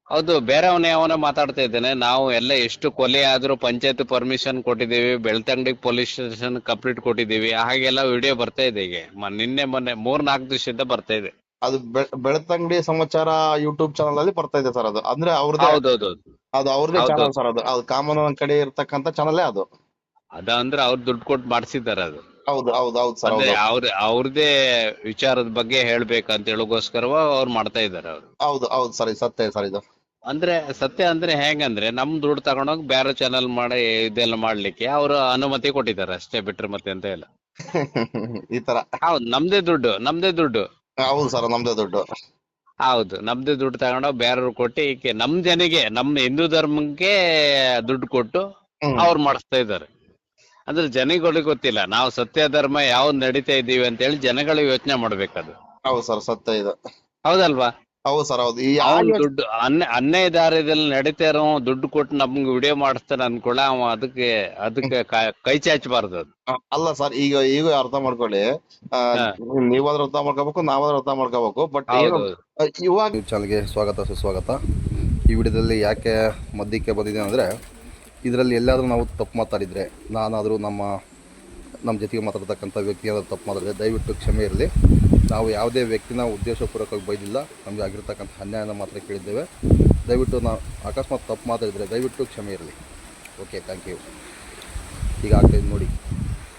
S3: ಹೌದು ಬೇರೆಯವನ ಯಾವನ ಮಾತಾಡ್ತಾ ಇದ್ದೇನೆ. ನಾವು ಎಲ್ಲ ಎಷ್ಟು ಕೊಲೆ ಆದ್ರೂ ಪಂಚಾಯತ್ ಪರ್ಮಿಷನ್ ಕೊಟ್ಟಿದ್ದೀವಿ ಬೆಳ್ತಂಗಡಿ ಪೊಲೀಸ್ ಸ್ಟೇಷನ್ ಕಂಪ್ಲೀಟ್ ಕೊಟ್ಟಿದ್ದೀವಿ. ಹಾಗೆಲ್ಲ ವಿಡಿಯೋ ಬರ್ತಾ ಇದೆ ಈಗ. ಮ- ನಿನ್ನೆ ಮೊನ್ನೆ ಮೂರ್ ನಾಲ್ಕು ದಿವಸದಿಂದ ಬರ್ತಾ ಇದೆ.
S2: ಅದು ಬೆಳ್- ಬೆಳ್ತಂಗಡಿ ಸಮಾಚಾರ ಯೂಟ್ಯೂಬ್ ಚಾನಲ್ ಅಲ್ಲಿ ಬರ್ತಾ ಇದೆ ಸರ್ ಅದು. ಅಂದ್ರೆ ಅವ್ರದೇ
S3: ಹೌದು
S2: ಅದು ಅವ್ರದೇ
S3: ಹೌದು.
S2: ಚಾನಲ್ ಸರ್ ಅದು. ಅದು ಕಾಮನ್ ಕಡೆ ಇರ್ತಕ್ಕಂತ ಚಾನಲ್ ಅದು
S3: ಅದ. ಅಂದ್ರೆ ಅವ್ರು ದುಡ್ಡು ಕೊಟ್ಟು ಮಾಡಿಸಿದ್ದಾರೆ ಅದು.
S2: ಹೌದು ಹೌದು ಹೌದು ಸರ್
S3: ಅಂದ್ರೆ
S2: ಹೌದು
S3: ಅವ್ರ ಅವ್ರದೇ ವಿಚಾರದ ಬಗ್ಗೆ ಹೇಳ್ಬೇಕಂತ ಹೇಳೋಗೋಸ್ಕರವ ಅವ್ರು ಮಾಡ್ತಾ ಇದ್ದಾರೆ ಅವ್ರು.
S2: ಹೌದು ಹೌದು ಸರ್ ಇದು ಸತ್ಯ ಸರ್ ಇದು.
S3: ಅಂದ್ರೆ ಸತ್ಯ ಅಂದ್ರೆ ಹೆಂಗಂದ್ರೆ ನಮ್ ದುಡ್ಡು ತಗೊಂಡೋಗಿ ಬೇರೆ ಚಾನಲ್ ಮಾಡಿ ಇದೆಲ್ಲ ಮಾಡ್ಲಿಕ್ಕೆ ಅವರು ಅನುಮತಿ ಕೊಟ್ಟಿದ್ದಾರೆ ಅಷ್ಟೇ ಬಿಟ್ರೆ ಮತ್ತೆ ಅಂತ ಇಲ್ಲ.
S2: ಈ ತರ.
S3: ಹೌದು ನಮ್ದೇ ದುಡ್ಡು ನಮ್ದೇ ದುಡ್ಡು.
S2: ಹೌದು ಸರ್ ನಮ್ದೇ ದುಡ್ಡು.
S3: ಹೌದು ನಮ್ದೇ ದುಡ್ಡು ತಗೊಂಡೋಗಿ ಬೇರೆಯವ್ರು ಕೊಟ್ಟು ಈಕೆ ನಮ್ ಜನಗೆ ನಮ್ ಹಿಂದೂ ಧರ್ಮಕ್ಕೆ ದುಡ್ಡು ಕೊಟ್ಟು
S2: ಹ್ಮ್.
S3: ಅವ್ರು ಮಾಡಿಸ್ತಾ ಇದ್ದಾರೆ. ಅಂದ್ರೆ ಜನಗಳಿಗೆ ಗೊತ್ತಿಲ್ಲ. ನಾವು ಸತ್ಯ ಧರ್ಮ ಯಾವ್ದು ನಡೀತಾ ಇದ್ದೀವಿ ಅಂತ ಹೇಳಿ ಜನಗಳು ಯೋಚನೆ ಮಾಡ್ಬೇಕದು.
S2: ಹೌದು ಸರ್ ಸತ್ಯ ಇದು.
S3: ಹೌದಲ್ವಾ?
S2: ಹೌದು ಸರ್ ಹೌದು. ಈ
S3: ಅವ್ನ್
S2: ಆಗ-
S3: ದುಡ್ಡು ಅನ್ಯ ಅನ್ಯಾಯ ದಾರಿಯಲ್ಲಿ ನಡೀತಾ ಇರೋ ದುಡ್ಡು ಕೊಟ್ಟು ನಮ್ಗೆ ವಿಡಿಯೋ ಮಾಡಿಸ್ತಾನೆ ಅನ್ಕೊಳ ಅವ ಅದಕ್ಕೆ ಅದಕ್ಕೆ ಕೈ- ಕೈ ಚಾಚಬಾರ್ದು ಅದು.
S2: ಅಲ್ಲ ಸರ್ ಈಗ ಈಗ ಅರ್ಥ ಮಾಡ್ಕೊಳ್ಳಿ. ಆ,
S3: ಹಾ.
S2: ನೀವಾದ್ರೂ ಅರ್ಥ ಮಾಡ್ಕೋಬೇಕು ನಾವಾದ್ರೂ ಅರ್ಥ ಮಾಡ್ಕೋಬೇಕು ಬಟ್
S3: ಹೌದು
S2: ಇವಾಗ
S1: ಚಾನಲ್ಗೆ ಸ್ವಾಗತ ಸುಸ್ವಾಗತ. ಈ ವಿಡಿಯೋದಲ್ಲಿ ಯಾಕೆ ಮದ್ಯಕ್ಕೆ ಬಂದಿದೆ ಅಂದರೆ ಇದರಲ್ಲಿ ಎಲ್ಲಾದರೂ ನಾವು ತಪ್ಪು ಮಾತಾಡಿದರೆ ನಾನಾದರೂ ನಮ್ಮ ನಮ್ಮ ಜೊತೆಗೆ ಮಾತಾಡ್ತಕ್ಕಂಥ ವ್ಯಕ್ತಿ ಏನಾದರೂ ತಪ್ಪು ಮಾತಾಡಿದ್ರೆ ದಯವಿಟ್ಟು ಕ್ಷಮೆ ಇರಲಿ. ನಾವು ಯಾವುದೇ ವ್ಯಕ್ತಿನ ಉದ್ದೇಶಪೂರ್ವಕವಾಗಿ ಬೈದಿಲ್ಲ. ನಮಗೆ ಆಗಿರ್ತಕ್ಕಂಥ ಅನ್ಯಾಯನ ಮಾತ್ರ ಕೇಳಿದ್ದೇವೆ. ದಯವಿಟ್ಟು ನಾವು ಅಕಸ್ಮಾತ್ ತಪ್ಪು ಮಾತಾಡಿದರೆ ದಯವಿಟ್ಟು ಕ್ಷಮೆ ಇರಲಿ. ಓಕೆ ಥ್ಯಾಂಕ್ ಯು ಈಗ ಆಗ್ತಾಯಿದೆ ನೋಡಿ.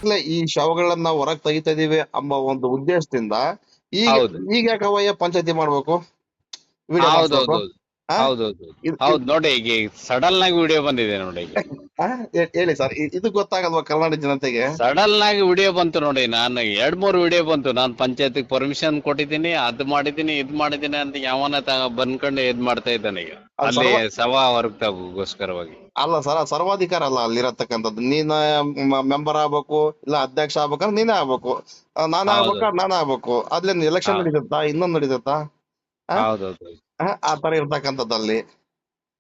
S2: ಇಲ್ಲ ಈ ಶವಗಳನ್ನ ಹೊರಗೆ ಹೊರಗ್ ತೆಗಿತಾ ಇದೀವಿ ಎಂಬ ಒಂದು ಉದ್ದೇಶದಿಂದ ಈಗ. ಈಗ ಯಾಕೆ ಅವಯ್ಯ ಪಂಚಾಯತಿ ಮಾಡ್ಬೇಕು?
S3: ಹೌದೌದು.
S2: ಹಾ?
S3: ಹೌದು ನೋಡಿ ಈಗ ಸಡನ್ ಆಗಿ ವಿಡಿಯೋ ಬಂದಿದೆ ನೋಡಿ ಈಗ.
S2: ಹೇಳಿ ಸರ್ ಇದು ಗೊತ್ತಾಗಲ್ವಾ ಕರ್ನಾಟಕ ಜನತೆಗೆ?
S3: ಸಡನ್ ಆಗಿ ವಿಡಿಯೋ ಬಂತು ನೋಡಿ ನಾನು ಎರಡ್ ಮೂರು ವಿಡಿಯೋ ಬಂತು. ನಾನು ಪಂಚಾಯತ್ ಪರ್ಮಿಷನ್ ಕೊಟ್ಟಿದ್ದೀನಿ ಅದ್ ಮಾಡಿದೀನಿ ಇದ್ ಮಾಡಿದೀನಿ ಅಂತ ಯಾವನ ತ ಬಂದ್ಕೊಂಡು ಇದ್ ಮಾಡ್ತಾ ಇದ್ದಾನೆ ಈಗ.
S2: ಅದು
S3: ಅಲ್ಲಿ
S2: ಸರ್ವ-
S3: ಸಭಾ ವರ್ಗ ತಗೋಸ್ಕರವಾಗಿ
S2: ಅಲ್ಲ ಸರ್ ಸರ್ವಾಧಿಕಾರ ಅಲ್ಲ ಅಲ್ಲಿರತಕ್ಕಂಥದ್ದು. ನೀನ್ ಮೆಂಬರ್ ಆಗ್ಬೇಕು ಇಲ್ಲ ಅಧ್ಯಕ್ಷ ಆಗ್ಬೇಕಂದ್ರೆ ನೀನೇ ಆಗ್ಬೇಕು. ನಾನು ಆಗ್ಬೇಕು ಹೌದು. ನಾನೇ ಆಗ್ಬೇಕು. ಅದ್ಲೇನ್ ಎಲೆಕ್ಷನ್
S3: ನಡೀತಾ
S2: ನಡೀತತ್ತಾ? ಇನ್ನೊಂದ್ ನಡೀತತ್ತಾ? ಹಾ?
S3: ಹೌದೌದು.
S2: ಆ, ಆ ತರ ಇರ್ತಕ್ಕಂಥದ್ದಲ್ಲಿ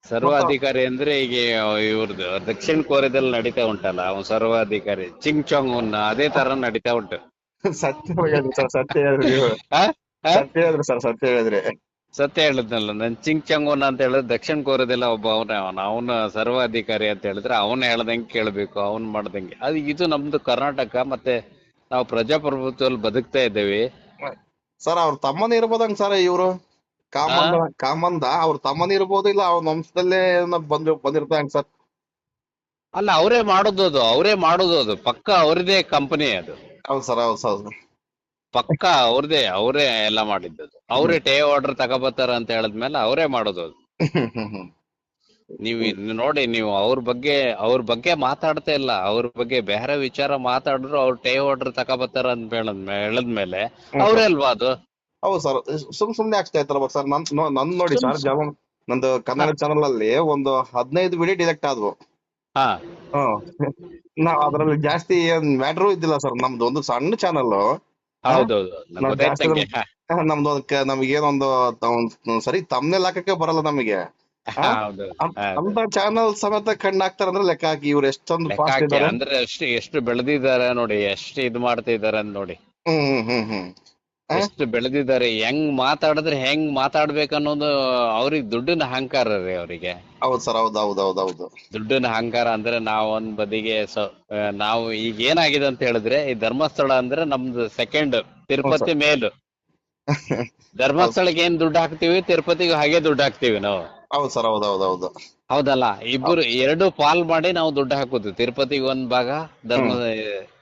S3: ಸರ್ವಾಧಿಕಾರಿ ಅಂದ್ರೆ ಈಗ ಇವ್ರದ್ದು ದಕ್ಷಿಣ ಕೋರಿಯಾದಲ್ಲಿ ನಡೀತಾ ಉಂಟಲ್ಲ ಅವ್ನು ಸರ್ವಾಧಿಕಾರಿ ಚಿಂಗ್ ಚಾಂಗ್ ಉನ್ ಅದೇ ತರ ನಡೀತಾ ಉಂಟು
S2: ಸತ್ಯ ಹೇಳಿದ್ರಿ ಸರ್ ಸತ್ಯ ಹೇಳಿದ್ರಿ ನೀವು.
S3: ಆ? ಆ?
S2: ಸತ್ಯ ಹೇಳಿದ್ರಿ ಸರ್ ಸತ್ಯ ಹೇಳಿದ್ರಿ
S3: ಸತ್ಯ ಹೇಳಿದ್ನಲ್ಲ ನನ್ ಚಿಂಗ್ ಚಾಂಗ್ ಉನ್ ಅಂತ ಹೇಳಿದ್ರೆ ದಕ್ಷಿಣ ಕೋರಿಯಾದಲ್ಲ ಒಬ್ಬ ಅವನ ಅವನ ಅವನ ಸರ್ವಾಧಿಕಾರಿ ಅಂತ ಹೇಳಿದ್ರೆ ಅವನ್ ಹೇಳ್ದಂಗೆ ಕೇಳ್ಬೇಕು ಅವನ್ ಮಾಡ್ದಂಗೆ ಅದು ಇದು ನಮ್ದು ಕರ್ನಾಟಕ ಮತ್ತೆ ನಾವು ಪ್ರಜಾಪ್ರಭುತ್ವದಲ್ಲಿ ಬದುಕ್ತಾ ಇದ್ದೇವೆ
S2: ಸರ್ ಅವ್ರ ತಮ್ಮನೇ ಇರ್ಬೋದಂಗ ಸರ್ ಇವ್ರು ಕಾಮಂದ ಕಾಮಂದ ಅವ್ರ ತಮ್ಮನ ಇರ್ಬೋದು ಇಲ್ಲ ಅವ್ರ ವಂಶದಲ್ಲೇ ಬಂದ್ ಬಂದಿರ್ತಾನೆ ಸರ್?
S3: ಅಲ್ಲ ಅವರೇ ಮಾಡೋದು ಅದು. ಅವರೇ ಮಾಡೋದು ಅದು. ಪಕ್ಕ ಅವ್ರದೇ ಕಂಪನಿ ಅದು.
S2: ಹೌದ್ ಸರ್ ಹೌದ್ ಸರ್
S3: ಪಕ್ಕ ಅವ್ರದೇ ಅವರೇ ಎಲ್ಲ ಮಾಡಿದ್ದದು ಅವರೇ ಟೇ ಆರ್ಡರ್ ತಗೋಬತ್ತಾರ ಅಂತ ಹೇಳದ್ಮೇಲೆ ಅವರೇ ಮಾಡೋದು ಅದು. ನೀವು ನೋಡಿ ನೀವು ಅವ್ರ ಬಗ್ಗೆ ಅವ್ರ ಬಗ್ಗೆ ಮಾತಾಡ್ತಾ ಇಲ್ಲ. ಅವ್ರ ಬಗ್ಗೆ ಬೇರೆ ವಿಚಾರ ಮಾತಾಡಿದ್ರು ಅವ್ರ ಟೇ ಆರ್ಡರ್ ತಗೋಬತ್ತಾರ ಅಂತ ಹೇಳದ್ ಹೇಳದ್ಮೇಲೆ ಅವ್ರೇ ಅಲ್ವಾ ಅದು?
S2: ಹೌದು ಸರ್. ಸುಮ್ ಸುಮ್ನೆ ಆಗ್ತಾ ಇರ್ತಾರ ಸರ್. ನನ್ ನನ್ ನೋಡಿ ಸರ್ ಜವ ನಂದು ಕನ್ನಡ ಚಾನಲ್ ಅಲ್ಲಿ ಒಂದು ಹದಿನೈದು ವಿಡಿಯೋ ಡಿಲೆಕ್ಟ್ ಆದ್ವು.
S3: ಹಾ.
S2: ನಾವ್ ಅದ್ರಲ್ಲಿ ಜಾಸ್ತಿ ಏನ್ ಮ್ಯಾಟ್ರು ಇದ್ದಿಲ್ಲ ಸರ್. ನಮ್ದು ಒಂದು ಸಣ್ಣ ಚಾನಲ್ ನಮ್ದು ಅದಕ್ಕೆ ನಮ್ಗೇನೊಂದು ಸರಿ ತಮ್ಮನೇ ಹಾಕಕ್ಕೆ ಬರಲ್ಲ ನಮಗೆ. ಅಂತ ಚಾನಲ್ ಸಮೇತ ಕಣ್ಣು ಹಾಕ್ತಾರ ಅಂದ್ರೆ ಲೆಕ್ಕ ಹಾಕಿ ಇವ್ರು ಎಷ್ಟೊಂದು ಫಾಸ್ಟ್
S3: ಹಾಕಿ
S2: ಇದಾರೆ.
S3: ಅಂದ್ರೆ ಎಷ್ಟು ಎಷ್ಟು ಬೆಳೆದಿದ್ದಾರೆ ನೋಡಿ ಎಷ್ಟು ಇದು ಮಾಡ್ತಿದ್ದಾರೆ ನೋಡಿ.
S2: ಹ್ಮ್ ಹ್ಮ್ ಹ್ಮ್?
S3: ಎಷ್ಟು ಬೆಳೆದಿದ್ದಾರೆ ಹೆಂಗ್ ಮಾತಾಡಿದ್ರೆ ಹೆಂಗ್ ಮಾತಾಡ್ಬೇಕು ಅನ್ನೋದು ಅವ್ರಿಗೆ ದುಡ್ಡಿನ ಅಹಂಕಾರ ರೀ ಅವರಿಗೆ.
S2: ಹೌದ್ ಸರ್ ಹೌದ್ ಹೌದ್ ಹೌದ್ ಹೌದು.
S3: ದುಡ್ಡಿನ ಅಹಂಕಾರ ಅಂದ್ರೆ ನಾವ್ ಒಂದ್ ಬದಿಗೆ ಸ- ಆ, ನಾವು ಈಗ ಏನಾಗಿದೆ ಅಂತ ಹೇಳಿದ್ರೆ ಈ ಧರ್ಮಸ್ಥಳ ಅಂದ್ರೆ ನಮ್ದು ಸೆಕೆಂಡ್ ತಿರುಪತಿ ಮೇಲು. ಧರ್ಮಸ್ಥಳಕ್ಕೆ ಏನ್ ದುಡ್ಡು ಹಾಕ್ತಿವಿ ತಿರುಪತಿಗೂ ಹಾಗೆ ದುಡ್ಡು ಹಾಕ್ತಿವಿ ನಾವು.
S2: ಹೌದ್ ಸರ್ ಹೌದ್ ಹೌದ್ ಹೌದು.
S3: ಹೌದಲ್ಲ ಇಬ್ಬರು ಎರಡು ಪಾಲ್ ಮಾಡಿ ನಾವು ದುಡ್ಡು ಹಾಕೋದು ತಿರುಪತಿಗೆ ಒಂದ್ ಭಾಗ ಧರ್ಮ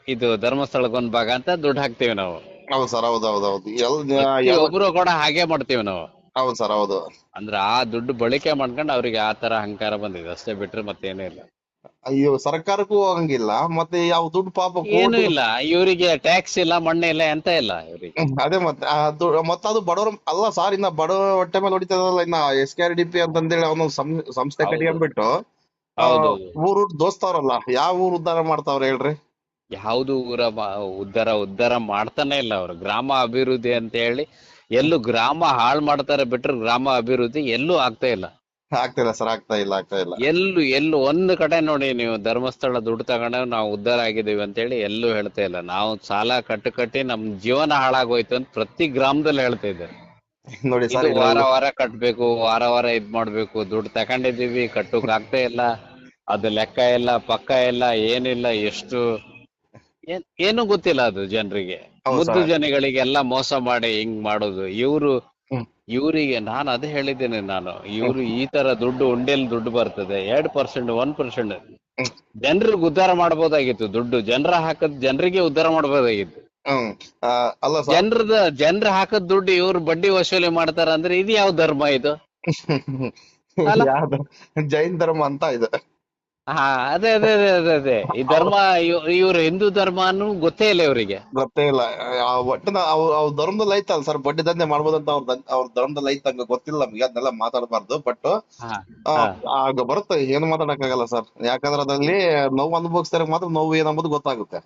S3: ಇದು ಧರ್ಮಸ್ಥಳಕ್ಕೆ ಒಂದ್ ಭಾಗ ಅಂತ ದುಡ್ಡು ಹಾಕ್ತಿವಿ ನಾವು.
S2: ಹೌದ್ ಸರ್ ಹೌದು ಹೌದ್ ಹೌದು. ಎಲ್ಲ ಎಲ್-
S3: ಒಬ್ರು ಕೂಡ ಹಾಗೆ ಮಾಡ್ತೀವಿ ನಾವು.
S2: ಹೌದು ಸರ್ ಹೌದು.
S3: ಅಂದ್ರೆ ಆ ದುಡ್ಡು ಬಳಕೆ ಮಾಡ್ಕೊಂಡು ಅವ್ರಿಗೆ ಆ ತರ ಅಹಂಕಾರ ಬಂದಿದೆ. ಅಷ್ಟೇ ಬಿಟ್ರೆ ಮತ್ತೇನೂ ಇಲ್ಲ.
S2: ಅಯ್ಯೋ ಸರ್ಕಾರಕ್ಕೂ ಹೋಗಂಗಿಲ್ಲ ಮತ್ತೆ ಯಾವ ದುಡ್ಡು ಪಾಪ
S3: ಏನು
S2: ಕೋಟಿ-
S3: ಇಲ್ಲ. ಇವರಿಗೆ ಟ್ಯಾಕ್ಸ್ ಇಲ್ಲ ಮಣ್ಣೆ ಇಲ್ಲ ಎಂತ ಇಲ್ಲ ಇವರಿಗೆ.
S2: ಹ್ಮ್, ಅದೇ ಮತ್ತೆ ಅದು ಮತ್ತೆ ಅದು ಬಡವರ ಅಲ್ಲ ಸರ್ ಇನ್ನ ಬಡವ ಹೊಟ್ಟೆ ಮೇಲೆ ಹೊಡಿತದಲ್ಲ ಇನ್ನ S K R D P ಅಂತಂದೇಳಿ ಅವನು ಸಂಸ್ಥೆ
S3: ಹೌದು.
S2: ಕಟ್ಕೊಂಡ್ಬಿಟ್ಟು
S3: ಹೌದು
S2: ಊರ್ ಊರ್ ದೋಸ್ತವ್ರಲ್ಲ ಯಾವ ಊರ್ ಉದ್ದಾರ ಮಾಡ್ತಾವ್ರ ಹೇಳ್ರಿ?
S3: ಯಾವ್ದು ಊರ ಉದ್ಧಾರ ಉದ್ಧಾರ ಮಾಡ್ತಾನೆ ಇಲ್ಲ ಅವರು. ಗ್ರಾಮ ಅಭಿವೃದ್ಧಿ ಅಂತ ಹೇಳಿ ಎಲ್ಲೂ ಗ್ರಾಮ ಹಾಳ್ ಮಾಡ್ತಾರೆ ಬಿಟ್ರೆ ಗ್ರಾಮ ಅಭಿವೃದ್ಧಿ ಎಲ್ಲೂ ಆಗ್ತಾ ಇಲ್ಲ.
S2: ಆಗ್ತಿಲ್ಲ ಸರ್ ಆಗ್ತಾ ಇಲ್ಲ ಆಗ್ತಾ ಇಲ್ಲ.
S3: ಎಲ್ಲೂ ಎಲ್ಲೂ ಒಂದು ಕಡೆ ನೋಡಿ ನೀವು ಧರ್ಮಸ್ಥಳ ದುಡ್ಡು ತಗೊಂಡ ನಾವು ಉದ್ಧಾರ ಆಗಿದ್ದೀವಿ ಅಂತ ಹೇಳಿ ಎಲ್ಲೂ ಹೇಳ್ತಾ ಇಲ್ಲ. ನಾವು ಸಾಲ ಕಟ್ಟು ಕಟ್ಟಿ ನಮ್ ಜೀವನ ಹಾಳಾಗೋಯ್ತು ಅಂತ ಪ್ರತಿ ಗ್ರಾಮದಲ್ಲಿ ಹೇಳ್ತಾ ಇದ್ದಾರೆ.
S2: ನೋಡಿ ಸರ್
S3: ವಾರ ವಾರ ಕಟ್ಬೇಕು ವಾರ ವಾರ ಇದ್ ಮಾಡ್ಬೇಕು ದುಡ್ಡು ತಕೊಂಡಿದೀವಿ ಕಟ್ಟೋಕ್ ಆಗ್ತಾ ಇಲ್ಲ. ಅದು ಲೆಕ್ಕ ಇಲ್ಲ ಪಕ್ಕ ಇಲ್ಲ ಏನಿಲ್ಲ ಎಷ್ಟು ಏನ್ ಗೊತ್ತಿಲ್ಲ ಅದು ಜನರಿಗೆ. ಮುದ್ದು
S2: ಜನಗಳಿಗೆ
S3: ಎಲ್ಲ ಮೋಸ ಮಾಡಿ ಹಿಂಗ್ ಮಾಡೋದು. ಇವ್ರು. ಇವರಿಗೆ ನಾನು ಅದೇ ಹೇಳಿದ್ದೇನೆ ನಾನು. ಇವರು ಈ ತರ ದುಡ್ಡು ಉಂಡೆಲ್ ದುಡ್ಡು ಬರ್ತದೆ. ಎರಡ್ ಪರ್ಸೆಂಟ್ ಒನ್ ಪರ್ಸೆಂಟ್. ಜನರಿಗೆ ಉದ್ಧಾರ ಮಾಡಬಹುದಾಗಿತ್ತು ದುಡ್ಡು. ಜನರ ಹಾಕದ್ ಜನರಿಗೆ ಉದ್ಧಾರ
S2: ಮಾಡಬಹುದಾಗಿತ್ತು
S3: ಜನರದ ಜನರ ಹಾಕದ್ ದುಡ್ಡು ಇವ್ರು ಬಡ್ಡಿ ವಸೂಲಿ ಮಾಡ್ತಾರ ಅಂದ್ರೆ ಇದು ಯಾವ ಧರ್ಮ ಇದು?
S2: ಜೈನ್ ಧರ್ಮ ಅಂತ ಇದು.
S3: ಹಾ ಅದೇ ಅದೇ ಅದೇ ಅದೇ ಅದೇ. ಈ ಧರ್ಮ ಇವ್ರು ಹಿಂದೂ ಧರ್ಮ ಅನ್ನು ಗೊತ್ತೇ ಇಲ್ಲ ಇವರಿಗೆ.
S2: ಗೊತ್ತೇ ಇಲ್ಲ. ಆ, ಒಟ್ಟಿನ ಅವ್ರ ಧರ್ಮದಲ್ಲಿ ಐತಲ್ಲ ಸರ್. ಬಡ್ಡಿ ದಂಧೆ ಅಂತ ಅವ್ರ ಅವ್ರ ಧರ್ಮದಲ್ಲಿ ಐತಂಗ ಗೊತ್ತಿಲ್ಲ ನಮ್ಗೆ. ಅದನ್ನೆಲ್ಲ ಮಾತಾಡಬಾರ್ದು. ಬಟ್ ಆಗ ಬರುತ್ತೆ. ಏನು ಮಾತಾಡಕ್ಕಾಗಲ್ಲ ಸರ್. ಯಾಕಂದ್ರೆ ಅದ್ರಲ್ಲಿ ನೋವು ಅನುಭವಿಸ್ತಾರೆ ಮಾತ್ರ ನೋವು ಏನಂಬುದು ಗೊತ್ತಾಗುತ್ತೆ.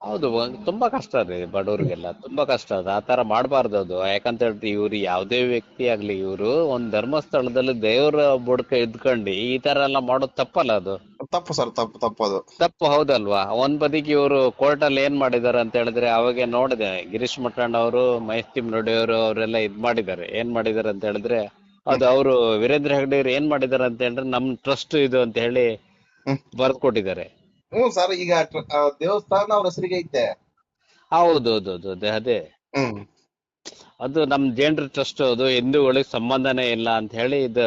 S3: ಹೌದು ಒಂದ್- ತುಂಬಾ ಕಷ್ಟ ರೀ ಬಡವ್ರಿಗೆಲ್ಲ ತುಂಬಾ ಕಷ್ಟ ಅದು. ಆ ತರ ಮಾಡ್ಬಾರ್ದು ಅದು. ಯಾಕಂತ ಹೇಳಿದ್ರೆ ಇವ್ರು ಯಾವ್ದೇ ವ್ಯಕ್ತಿ ಆಗ್ಲಿ ಇವ್ರು ಒಂದ್ ಧರ್ಮಸ್ಥಳದಲ್ಲಿ ದೇವರ ಬುಡಕ ಇದ್ಕೊಂಡು ಈ ತರ ಎಲ್ಲ ಮಾಡೋದು ತಪ್ಪಲ್ಲ ಅದು?
S2: ತಪ್ಪು ಸರ್ ತಪ್ಪು ತಪ್ಪದು
S3: ತಪ್ಪು ಹೌದಲ್ವಾ? ಒಂದ್ ಬದಿಗೆ ಇವರು ಕೋರ್ಟ್ ಅಲ್ಲಿ ಏನ್ ಮಾಡಿದಾರೆ ಅಂತ ಹೇಳಿದ್ರೆ ಅವಾಗ ನೋಡಿದೆ. ಗಿರೀಶ್ ಮಠಣ್ಣ ಅವರು ಮಹೇಶ್ ತಿಮ್ನೋಡಿ ಅವರು ಅವರೆಲ್ಲ ಇದ್ ಮಾಡಿದ್ದಾರೆ. ಏನ್ ಮಾಡಿದಾರೆ ಅಂತ ಹೇಳಿದ್ರೆ ಅದು ಅವರು ವೀರೇಂದ್ರ ಹೆಗ್ಡೆ ಅವ್ರು ಏನ್ ಮಾಡಿದಾರೆ ಅಂತ ಹೇಳಿದ್ರೆ ನಮ್ ಟ್ರಸ್ಟ್ ಇದು ಅಂತ ಹೇಳಿ. ಬರ್ದ್ ಕೊಟ್ಟಿದ್ದಾರೆ.
S2: ಹ್ಮ್ ಸರ್ ಈಗ ಟ್ರ- ಆ, ದೇವಸ್ಥಾನ ಅವ್ರ ಹೆಸರಿಗೆ ಐತೆ.
S3: ಹೌದು ಅದೇ ಅದೇ.
S2: ಹ್ಮ್.
S3: ಅದು ನಮ್ ಜೇಂಡ್ರ ಟ್ರಸ್ಟ್ ಅದು ಹಿಂದೂಗಳಿಗೆ ಸಂಬಂಧನೇ ಇಲ್ಲ ಅಂತ ಹೇಳಿ ಇದು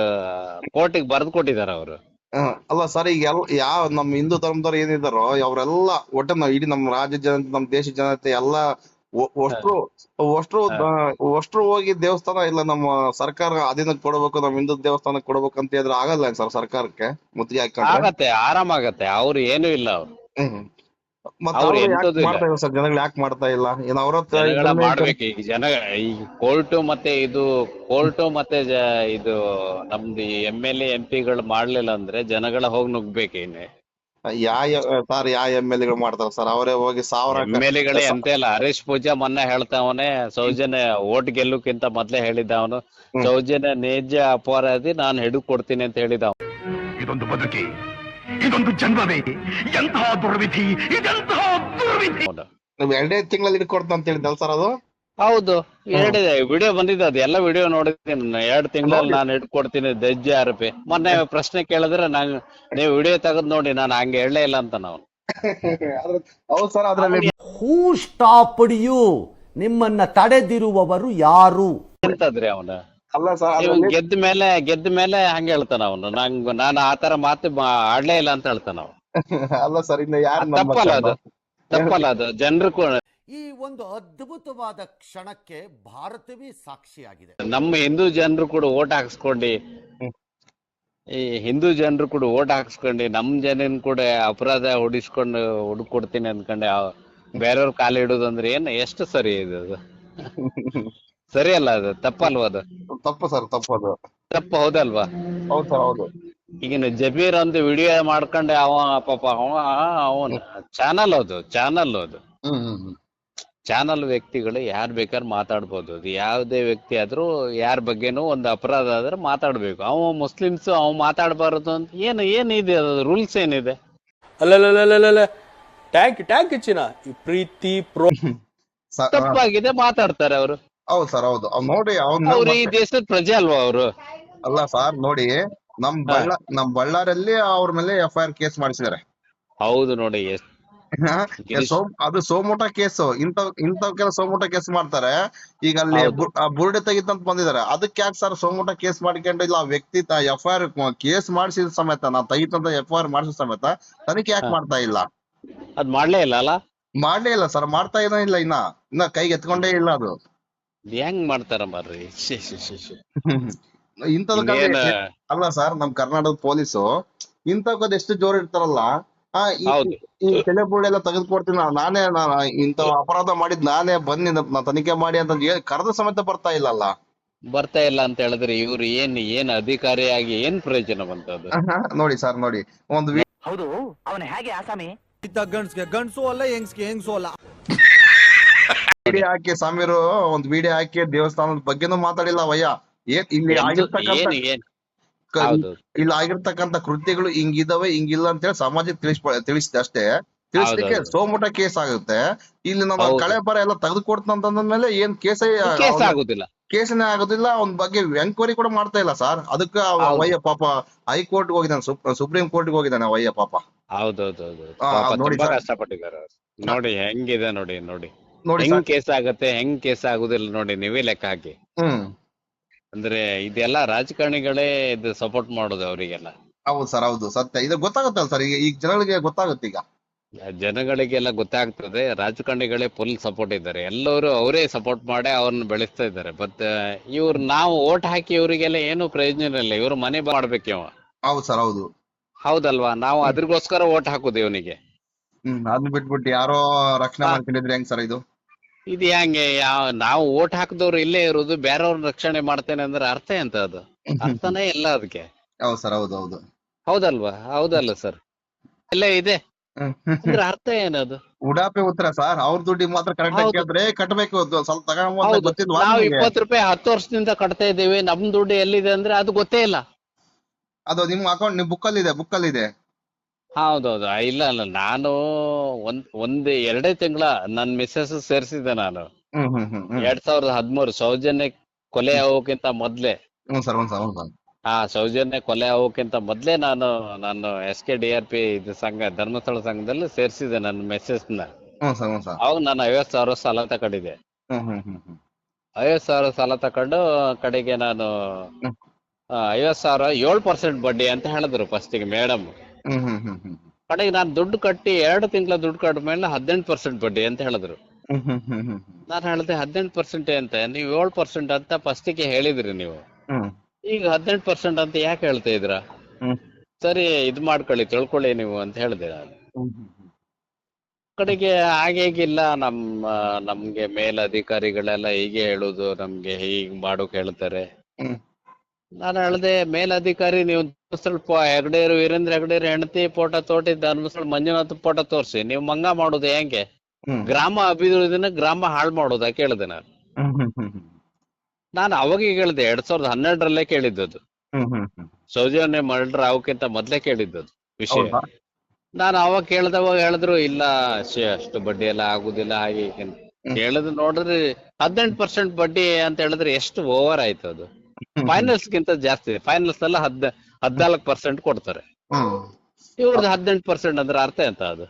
S3: ಕೋರ್ಟಿಗೆ ಬರೆದು ಕೊಟ್ಟಿದ್ದಾರೆ ಅವರು.
S2: ಹ್ಮ್. ಅಲ್ಲ ಸರ್ ಈಗ ಎಲ್ಲ ಯಾವ ನಮ್ ಹಿಂದೂ ಧರ್ಮದವ್ರು ಏನಿದಾರೋ ಅವರೆಲ್ಲ ಒಟ್ಟ ನಾವ್ ಇಡೀ ನಮ್ ರಾಜ್ಯ ಜನತೆ ನಮ್ಮ ದೇಶ ಜನತೆ ಎಲ್ಲ ಅಷ್ಟ್ರು ಅಷ್ಟ್ರು ಅಷ್ಟ್ರು ಹೋಗಿ ದೇವಸ್ಥಾನ ಇಲ್ಲ ನಮ್ಮ ಸರ್ಕಾರ ಅಧೀನಕ್ಕೆ ಕೊಡಬೇಕು ನಮ್ ಹಿಂದೂ ದೇವಸ್ಥಾನಕ್ಕೆ ಕೊಡಬೇಕು ಅಂತ ಹೇಳಿದ್ರೆ ಆಗಲ್ಲ ಸರ್ ಸರ್ಕಾರಕ್ಕೆ? ಮುತ್ತಿಗೆ
S3: ಆಗತ್ತೆ ಆರಾಮ್ ಆಗತ್ತೆ. ಅವ್ರು ಏನು ಇಲ್ಲ ಅವ್ರು.
S2: ಜನಗಳು ಯಾಕೆ ಮಾಡ್ತಾ ಇಲ್ಲ?
S3: ಮಾಡ್ಬೇಕು. ಈಗ ಜನ ಈ ಕೋರ್ಟು ಮತ್ತೆ ಇದು ಕೋರ್ಟು ಮತ್ತೆ ಇದು ನಮ್ದು ಎಂ ಎಲ್ ಎಂ ಪಿಗಳು ಮಾಡ್ಲಿಲ್ಲ ಅಂದ್ರೆ ಜನಗಳ ಹೋಗಿ ನುಗ್ಬೇಕು ಇನ್ನು.
S2: ಯಾ ಸರ್ ಯಾ ಎಂ ಎಲ್ಗಳು ಮಾಡ್ತಾರ ಸರ್ ಅವರೇ ಹೋಗಿ ಸಾವಿರ
S3: ಎಂ ಎಲ್ ಎಗಳೇ ಎಂತ ಇಲ್ಲ ಹರೀಶ್ ಪೂಜಾ ಮೊನ್ನೆ ಹೇಳ್ತಾವನೆ ಸೌಜನ್ಯ ಓಟ್ ಗೆಲ್ಲುಕ್ಕಿಂತ ಮೊದ್ಲೇ ಹೇಳಿದ್ದ ಅವನು. ಸೌಜನ್ಯ ನಿಜ ಅಪರಾಧಿ ನಾನು ಹಿಡಿದು ಕೊಡ್ತೀನಿ ಅಂತ ಹೇಳಿದ ಅವ್ನು.
S4: ಇದೊಂದು ಬದುಕಿ ಇದೊಂದು ಜನ್ಮವೇ ಎಂತಹ ದುರ್ವಿಧಿ ಇದೆಂತಹ ದುರ್ವಿಧಿ
S2: ನೀವ್ ಎರಡೇ ತಿಂಗಳಲ್ಲಿ ಹಿಡ್ಕೊಡ್ತ ಅಂತ ಹೇಳಿದ್ದಲ್ಲ ಸರ್ ಅದು
S3: ಹೌದು ಎರಡಿದೆ ವಿಡಿಯೋ ಬಂದಿದೆ ಅದು. ಎಲ್ಲಾ ವಿಡಿಯೋ ನೋಡಿದ್ದೀನಿ. ನಾನು ಎರಡು ತಿಂಗಳಲ್ಲಿ ನಾನು ಹಿಡ್ಕೊಡ್ತೀನಿ ದಜ್ಜಿ ಆರೋಪಿ. ಮೊನ್ನೆ ಪ್ರಶ್ನೆ ಕೇಳಿದ್ರೆ ನಾನು ನೀವು ವಿಡಿಯೋ ತೆಗೆದು ನೋಡಿ ನಾನು ಹಂಗೆ ಹೇಳಲೇ ಇಲ್ಲ ಅಂತ ನಾವು.
S2: ಹೌದು ಸರ್ ಅದ್ರಲ್ಲಿ
S5: ಹೂ ಸ್ಟಾಪ್ಡ್ ಯು ನಿಮ್ಮನ್ನ ತಡೆದಿರುವವರು ಯಾರು?
S3: ಎಂತದ್ರಿ ಅವನ?
S2: ಅಲ್ಲ ಸರ್
S3: ಗೆದ್ದ ಮೇಲೆ ಗೆದ್ದ ಮೇಲೆ ಹಂಗ ಹೇಳ್ತಾನ ಅವನು. ನಂಗ್ ನಾನು ಆತರ ಮಾತು ಮಾ- ಆಡ್ಲೇ ಇಲ್ಲ ಅಂತ ಹೇಳ್ತಾನ ಅವ
S2: ಅಲ್ಲ ಸರ್ ಇನ್ನು ಯಾರು
S3: ತಪ್ಪಲ್ಲ ಅದು. ತಪ್ಪಲ್ಲ ಅದು. ಜನರು
S5: ಈ ಒಂದು ಅದ್ಭುತವಾದ ಕ್ಷಣಕ್ಕೆ ಭಾರತವೇ ಸಾಕ್ಷಿಯಾಗಿದೆ.
S3: ನಮ್ಮ ಹಿಂದೂ ಜನರು ಕೂಡ ಓಟ್ ಹಾಕ್ಸ್ಕೊಂಡು ಈ ಹಿಂದೂ ಜನರು ಕೂಡ ಓಟ್ ಹಾಕ್ಸ್ಕೊಂಡು ನಮ್ ಜನನ್ ಕೂಡ ಅಪರಾಧ ಹೊಡಿಸ್ಕೊಂಡು ಹುಡುಕೊಡ್ತೀನಿ ಅನ್ಕೊಂಡೆ. ಬೇರೆಯವ್ರ ಕಾಲ ಇಡೋದು ಅಂದ್ರೆ ಏನ್ ಎಷ್ಟು ಸರಿ ಇದು ಅದು? ಸರಿ ಅಲ್ಲ ಅದು? ತಪ್ಪಲ್ವಾ ಅದು?
S2: ತಪ್ಪು ಸರ್ ತಪ್ಪು ಅದು.
S3: ತಪ್ಪು ಹೌದಲ್ವಾ?
S2: ಹೌದು ಸರ್ ಹೌದು.
S3: ಈಗಿನ ಜಬೀರ್ ಅಂತ ವಿಡಿಯೋ ಮಾಡ್ಕೊಂಡೆ ಅವ ಪಾಪ ಅವ ಅವನ್. ಚಾನಲ್ ಅದು ಚಾನಲ್ ಅದು.
S2: ಹ್ಮ್ ಹ್ಮ್ ಹ್ಮ್.
S3: ಚಾನಲ್ ವ್ಯಕ್ತಿಗಳು ಯಾರ್ ಬೇಕಾದ್ರೂ ಮಾತಾಡ್ಬೋದು. ಅದು ಯಾವುದೇ ವ್ಯಕ್ತಿ ಆದರೂ ಯಾರ ಬಗ್ಗೆನೂ ಒಂದು ಅಪರಾಧ ಆದ್ರೆ ಮಾತಾಡಬೇಕು. ಅವ ಮುಸ್ಲಿಮ್ಸ್ ಅವ ಮಾತಾಡಬಾರದು ಅಂತ ಏನು ಏನಿದೆ ಅದು? ರೂಲ್ಸ್ ಏನಿದೆ?
S6: ಅಲ್ಲಲ್ಲ ಟ್ಯಾಂಕ್ ಟ್ಯಾಂಕ್ ಚಿನ್ನ. ಈ ಪ್ರೀತಿ ಪ್ರೋ
S3: ತಪ್ಪಾಗಿದೆ ಮಾತಾಡ್ತಾರೆ ಅವರು.
S2: ಹೌದು ಸರ್ ಹೌದು. ನೋಡಿ
S3: ಅವ್ರು ಈ ದೇಶದ ಪ್ರಜೆ ಅಲ್ವಾ ಅವರು?
S2: ಅಲ್ಲ ಸರ್ ನೋಡಿ ನಮ್ ಬಳ್ಳ ನಮ್ ಬಳ್ಳಾರಲ್ಲಿ ಅವ್ರ ಮೇಲೆ ಎಫ್ ಐ ಆರ್ ಕೇಸ್ ಮಾಡಿಸಿದಾರೆ
S3: ಹೌದು ನೋಡಿ ಎಷ್ಟ್
S2: ಅದು ಸೋಮೋಟ ಕೇಸ್. ಇಂತ ಇಂಥವ್ಕೆಲ್ಲ ಸೋಮೋಟ ಕೇಸ್ ಮಾಡ್ತಾರೆ. ಈಗ ಅಲ್ಲಿ ಬುರ್ಡೆ ತೆಗಿತಂತ ಬಂದಿದ್ದಾರೆ. ಅದಕ್ಕೆ ಯಾಕೆ ಸರ್ ಸೋಮೋಟ ಕೇಸ್ ಮಾಡ್ಕೊಂಡು ಇಲ್ಲ ಆ ವ್ಯಕ್ತಿ ಎಫ್ ಐ ಆರ್ ಕೇಸ್ ಮಾಡಿಸಿದ ಸಮೇತ ನಾ ತೆಗಿತಂತ ಎಫ್ ಐ ಆರ್ ಮಾಡಿಸಿದ ಸಮೇತ ತನಿಖೆ ಯಾಕೆ ಮಾಡ್ತಾ ಇಲ್ಲ?
S3: ಅದ್ ಮಾಡ್ಲೇ ಇಲ್ಲ ಅಲ್ಲ?
S2: ಮಾಡ್ಲೇ ಇಲ್ಲ ಸರ್ ಮಾಡ್ತಾ ಏನೋ ಇಲ್ಲ ಇನ್ನ. ಇನ್ನ ಕೈಗೆ ಎತ್ಕೊಂಡೇ ಇಲ್ಲ ಅದು.
S3: ಹೆಂಗ್ ಮಾಡ್ತಾರ ಮಾರ್ರಿ? ಇನ್ನೇನ್?
S2: ಅಲ್ಲ ಸರ್ ನಮ್ ಕರ್ನಾಟಕದ ಪೊಲೀಸು ಇಂಥವ್ಕದ್ ಎಷ್ಟು ಜೋರ್ ಇರ್ತಾರಲ್ಲ ಈ- ತಲೆಬುಳ್ಳೆಲ್ಲ ತೆಗೆದುಕೊಡ್ತೀನಿ ನಾನೇ. ಇಂತ ಅಪರಾಧ ಮಾಡಿದ್ ನಾನೇ ಬನ್ನಿ ನಾ ತನಿಖೆ ಮಾಡಿ ಅಂತ ಹೇಳಿ ಕರೆದ ಸಮೇತ ಬರ್ತಾ ಇಲ್ಲಲ್ಲ?
S3: ಬರ್ತಾ ಇಲ್ಲ ಅಂತ ಹೇಳಿದ್ರೆ ಇವ್ರು ಏನ್ ಏನ್ ಅಧಿಕಾರಿಯಾಗಿ ಏನ್ ಪ್ರಯೋಜನ ಬಂತದ್ದು
S2: ನೋಡಿ ಸರ್ ನೋಡಿ. ಒಂದು
S7: ಹೌದು ಅವನು ಹೇಗೆ ಆಸಾಮಿ?
S5: ಗಂಡ್ಸ್ಗೆ ಗಂಡ್ಸು ಅಲ್ಲ ಹೆಂಗ್ಸ್ಗೆ ಹೆಂಗ್ಸು ಅಲ್ಲ.
S2: ವಿಡಿಯೋ ಹಾಕಿ ಸಮೀರು ಒಂದ್ ವಿಡಿಯೋ ಹಾಕಿ ದೇವಸ್ಥಾನದ ಬಗ್ಗೆನೂ ಮಾತಾಡಿಲ್ಲ ವಯ್ಯ. ಏನ್ ಇಲ್ಲಿ ಆಗಿರ್ತಕ್ಕಂಥ ಇಲ್ಲಿ ಆಗಿರ್ತಕ್ಕಂತ ಕೃತ್ಯಗಳು ಹಿಂಗಿದಾವೆ ಹಿಂಗಿಲ್ಲ ಅಂತ ಹೇಳಿ ಸಮಾಜಕ್ಕೆ ತಿಳಿಸ್ ತಿಳಿಸಿದೆ ಅಷ್ಟೇ. ತಿಳಿಸ್ಲಿಕ್ಕೆ. ಸೋಮುಟ ಕೇಸ್ ಆಗುತ್ತೆ. ಇಲ್ಲಿ
S3: ನಮ್ಮ.
S2: ಕಳೆ ಬರ ಎಲ್ಲ ತೆಗೆದುಕೊಡ್ತಂತಂದ್ಮೇಲೆ ಏನ್ ಕೇಸೇ
S3: ಆಗುದಿಲ್ಲ.
S2: ಕೇಸನೇ ಆಗೋದಿಲ್ಲ. ಅವ್ನ ಬಗ್ಗೆ ಎಂಕ್ವೈರಿ ಕೂಡ ಮಾಡ್ತಾ ಇಲ್ಲ ಸರ್. ಅದಕ್ಕೆ. ಅವಯ್ಯ ಪಾಪ ಹೈಕೋರ್ಟ್ ಹೋಗಿದ್ದಾನೆ ಸುಪ್ರೀಂ ಕೋರ್ಟ್ ಹೋಗಿದ್ದಾನೆ ಅವಯ್ಯ ಪಾಪ.
S3: ಕಷ್ಟಪಟ್ಟಿದ್ದಾರೆ ನೋಡಿ ಹೆಂಗಿದೆ ನೋಡಿ ನೋಡಿ.
S2: ನೋಡಿ
S3: ಹೆಂಗ್ ಕೇಸ್ ಆಗುತ್ತೆ ಹೆಂಗ್ ಕೇಸ್ ಆಗುದಿಲ್ಲ ನೋಡಿ ನೀವೇ ಲೆಕ್ಕ ಹಾಕಿ.
S2: ಹ್ಮ್.
S3: ಅಂದ್ರೆ ಇದೆಲ್ಲ ರಾಜಕಾರಣಿಗಳೇ ಇದು ಸಪೋರ್ಟ್ ಮಾಡೋದು ಅವರಿಗೆಲ್ಲ.
S2: ಹೌದು ಸರ್ ಹೌದು. ಸತ್ಯ. ಇದು ಗೊತ್ತಾಗುತ್ತಲ್ಲ ಸರ್? ಈಗ ಈಗ ಜನಗಳಿಗೆ ಗೊತ್ತಾಗುತ್ತೆ ಈಗ.
S3: ಜನಗಳಿಗೆಲ್ಲ ಗೊತ್ತಾಗ್ತದೆ. ರಾಜಕಾರಣಿಗಳೇ ಫುಲ್ ಸಪೋರ್ಟ್ ಇದ್ದಾರೆ. ಎಲ್ಲರೂ ಅವರೇ ಸಪೋರ್ಟ್ ಮಾಡಿ ಅವ್ರನ್ನ ಬೆಳೆಸ್ತಾ ಇದ್ದಾರೆ. ಬಟ್ ಇವ್ರು ನಾವು ಓಟ್ ಹಾಕಿ ಇವರಿಗೆಲ್ಲ ಏನು ಪ್ರಯೋಜನ ಇಲ್ಲ. ಇವ್ರು ಮನೆ ಮಾಡ್ಬೇಕು ಇವ
S2: ಹೌದು ಸರ್ ಹೌದು.
S3: ಹೌದಲ್ವಾ? ನಾವು ಅದ್ರಗೋಸ್ಕರ ಓಟ್ ಹಾಕುದು ಇವನಿಗೆ.
S2: ಹ್ಮ್ ಅದನ್ನ ಬಿಟ್ಬಿಟ್ಟು ಯಾರೋ ರಕ್ಷಣೆ. ಮಾಡ್ಕೊಂಡಿದ್ರೆ ಹೆಂಗ್ ಸರ್ ಇದು?
S3: ಇದು ಹೆಂಗೆ ಯಾವ ನಾವು ಓಟ್ ಹಾಕಿದವ್ರು ಇಲ್ಲೇ ಇರೋದು ಬೇರೆಯವ್ರನ್ನ ರಕ್ಷಣೆ ಮಾಡ್ತೇನೆ ಅಂದ್ರೆ ಅರ್ಥ ಎಂತ ಅದು? ಅರ್ಥನೇ ಇಲ್ಲ ಅದಕ್ಕೆ
S2: ಹೌದು ಸರ್ ಹೌದು ಹೌದು.
S3: ಹೌದಲ್ವಾ? ಹೌದಲ್ಲ ಸರ್. ಎಲ್ಲ ಇದೆ. ಅಂದ್ರೆ ಅರ್ಥ ಏನದು
S2: ಉಡಾಪೆ ಉತ್ತರ ಸರ್ ಅವ್ರ ದುಡ್ಡಿಗೆ ಮಾತ್ರ ಕರೆಕ್ಟ್. ಕೇಳಿದ್ರೆ ಕಟ್ಟಬೇಕು ಸ್ವಲ್ಪ ತಗೊಂಡ್
S3: ನಾವು? ಇಪ್ಪತ್ತು ರೂಪಾಯಿ ಹತ್ತು ವರ್ಷದಿಂದ ಕಟ್ತಾ ಇದ್ದೀವಿ ನಮ್ ದುಡ್ಡು ಎಲ್ಲಿದೆ ಅಂದ್ರೆ ಅದು ಗೊತ್ತೇ ಇಲ್ಲ.
S2: ಅದು ನಿಮ್ ಅಕೌಂಟ್ ನಿಮ್ ಬುಕ್ ಅಲ್ಲಿ ಇದೆ ಬುಕ್ ಅಲ್ಲಿ ಇದೆ
S3: ಹೌದೌದು. ಇಲ್ಲ ಅಲ್ಲ ನಾನು ಒಂದ್ ಒಂದ್ ಎರಡೇ ತಿಂಗಳ ನನ್ ಮಿಸ್ಸಸ್ ಸೇರ್ಸಿದ್ದೆ ನಾನು.
S2: ಹ್ಮ್ ಹ್ಮ್ ಹ್ಮ್ ಹ್ಮ್.
S3: ಎರಡ್ ಸಾವಿರದ ಹದಿಮೂರು ಸೌಜನ್ಯ ಕೊಲೆ ಆಗೋಕ್ಕಿಂತ ಮೊದ್ಲೇ.
S2: ಹಾ ಸರ್ ಹ್ಮ್ ಸರ್ ಹ್ಮ್ ಸರ್.
S3: ಆ ಸೌಜನ್ಯ ಕೊಲೆ ಆಗೋಕ್ಕಿಂತ ಮೊದ್ಲೇ ನಾನು ನಾನು S K D R P ಇದು ಸಂಘ ಧರ್ಮಸ್ಥಳ ಸಂಘದಲ್ಲಿ ಸೇರ್ಸಿದೆ ನನ್ನ
S2: ಮೆಸೇಜ್ನ ಸರ್ ಹ್ಮ್ ಸರ್.
S3: ಅವಾಗ ನಾನು ಐವತ್ ಸಾವಿರ ಸಾಲ ತಕೊಂಡಿದ್ದೆ
S2: ಹ್ಮ್ ಹ್ಮ್ ಹ್ಮ್ ಹ್ಮ್.
S3: ಐವತ್ ಸಾವಿರ ಸಾಲ ತಕೊಂಡು ಕಡೆಗೆ ನಾನು
S2: ಹ್ಮ್.
S3: ಐವತ್ ಸಾವಿರ ಏಳು ಪರ್ಸೆಂಟ್ ಬಡ್ಡಿ ಅಂತ ಹೇಳಿದ್ರು ಫಸ್ಟಿಗೆ ಮೇಡಮ್ ಕಡೆಗೆ ನಾನು ದುಡ್ಡು ಕಟ್ಟಿ ಎರಡು ತಿಂಗಳ ದುಡ್ಡು ಕಟ್ಟ ಮೇಲೆ ಹದಿನೆಂಟು ಪರ್ಸೆಂಟ್ ಬಡ್ಡಿ ಅಂತ ಹೇಳಿದ್ರು. ನಾನು ಹೇಳಿದೆ ಹದಿನೆಂಟು ಪರ್ಸೆಂಟ್ ಅಂತ ನೀವು ಏಳು ಪರ್ಸೆಂಟ್ ಅಂತ ಫಸ್ಟಿಗೆ ಹೇಳಿದ್ರಿ ನೀವು. ಈಗ ಹದಿನೆಂಟು ಪರ್ಸೆಂಟ್ ಅಂತ ಯಾಕೆ ಹೇಳ್ತಾ
S2: ಇದ್ರ
S3: ಸರಿ ಇದು ಮಾಡ್ಕೊಳ್ಳಿ ತಿಳ್ಕೊಳ್ಳಿ ನೀವು ಅಂತ ಹೇಳಿದೆ ನಾನು. ಕಡೆಗೆ ಹಾಗೇಗಿಲ್ಲ ನಮ್ಮ ನಮ್ಗೆ ಮೇಲಧಿಕಾರಿಗಳೆಲ್ಲ ಹೀಗೆ ಹೇಳುದು ನಮ್ಗೆ ಹೀಗ್ ಮಾಡೋಕ್ ಹೇಳ್ತಾರೆ. ನಾನು ಹೇಳ್ದೆ ಮೇಲಧಿಕಾರಿ ನೀವು ಸ್ವಲ್ಪ ಹೆಗಡೇರು ವೀರೇಂದ್ರ ಹೆಗಡೇರು ಹೆಂಡತಿ ಫೋಟೋ ತೋಟಿ ಧರ್ಮಸ್ಥಳ ಮಂಜುನಾಥ್ ಫೋಟೋ ತೋರ್ಸಿ. ನೀವು ಮಂಗ ಮಾಡೋದು ಹೆಂಗೆ? ಗ್ರಾಮ ಅಭಿವೃದ್ಧಿನ ಗ್ರಾಮ ಹಾಳು ಮಾಡೋದಾ ಕೇಳಿದೆ ನಾನು. ನಾನು ಅವಾಗ ಕೇಳಿದೆ ಎರಡ್ ಸಾವಿರದ ಹನ್ನೆರಡರಲ್ಲೇ ಕೇಳಿದ್ದದು. ಸೌಜನ್ಯ ಮರ್ಡರ್ ಅವಕ್ಕಿಂತ ಮೊದ್ಲೇ ಕೇಳಿದ್ದದು ವಿಷಯ? ನಾನು ಅವಾಗ ಕೇಳ್ದವಾಗ ಹೇಳಿದ್ರು ಇಲ್ಲ ಅಷ್ಟು ಬಡ್ಡಿ ಎಲ್ಲ ಆಗುದಿಲ್ಲ ಹಾಗೆ ಹೇಳುದು ಕೇಳಿದ್ ನೋಡಿದ್ರೆ ಹದಿನೆಂಟು ಪರ್ಸೆಂಟ್ ಬಡ್ಡಿ ಅಂತ ಹೇಳಿದ್ರೆ ಎಷ್ಟು ಓವರ್ ಆಯ್ತು ಅದು ಫೈನಲ್ಸ್ ಗಿಂತ ಜಾಸ್ತಿ ಫೈನಲ್ಸ್ ಎಲ್ಲ ಹದ್ ಹದ್ನಾಲ್ಕು ಪರ್ಸೆಂಟ್ ಕೊಡ್ತಾರೆ. ಇವ್ರದ್ದು ಹದಿನೆಂಟು ಪರ್ಸೆಂಟ್ ಅಂದ್ರೆ ಅರ್ಥ ಎಂತ ಅದು?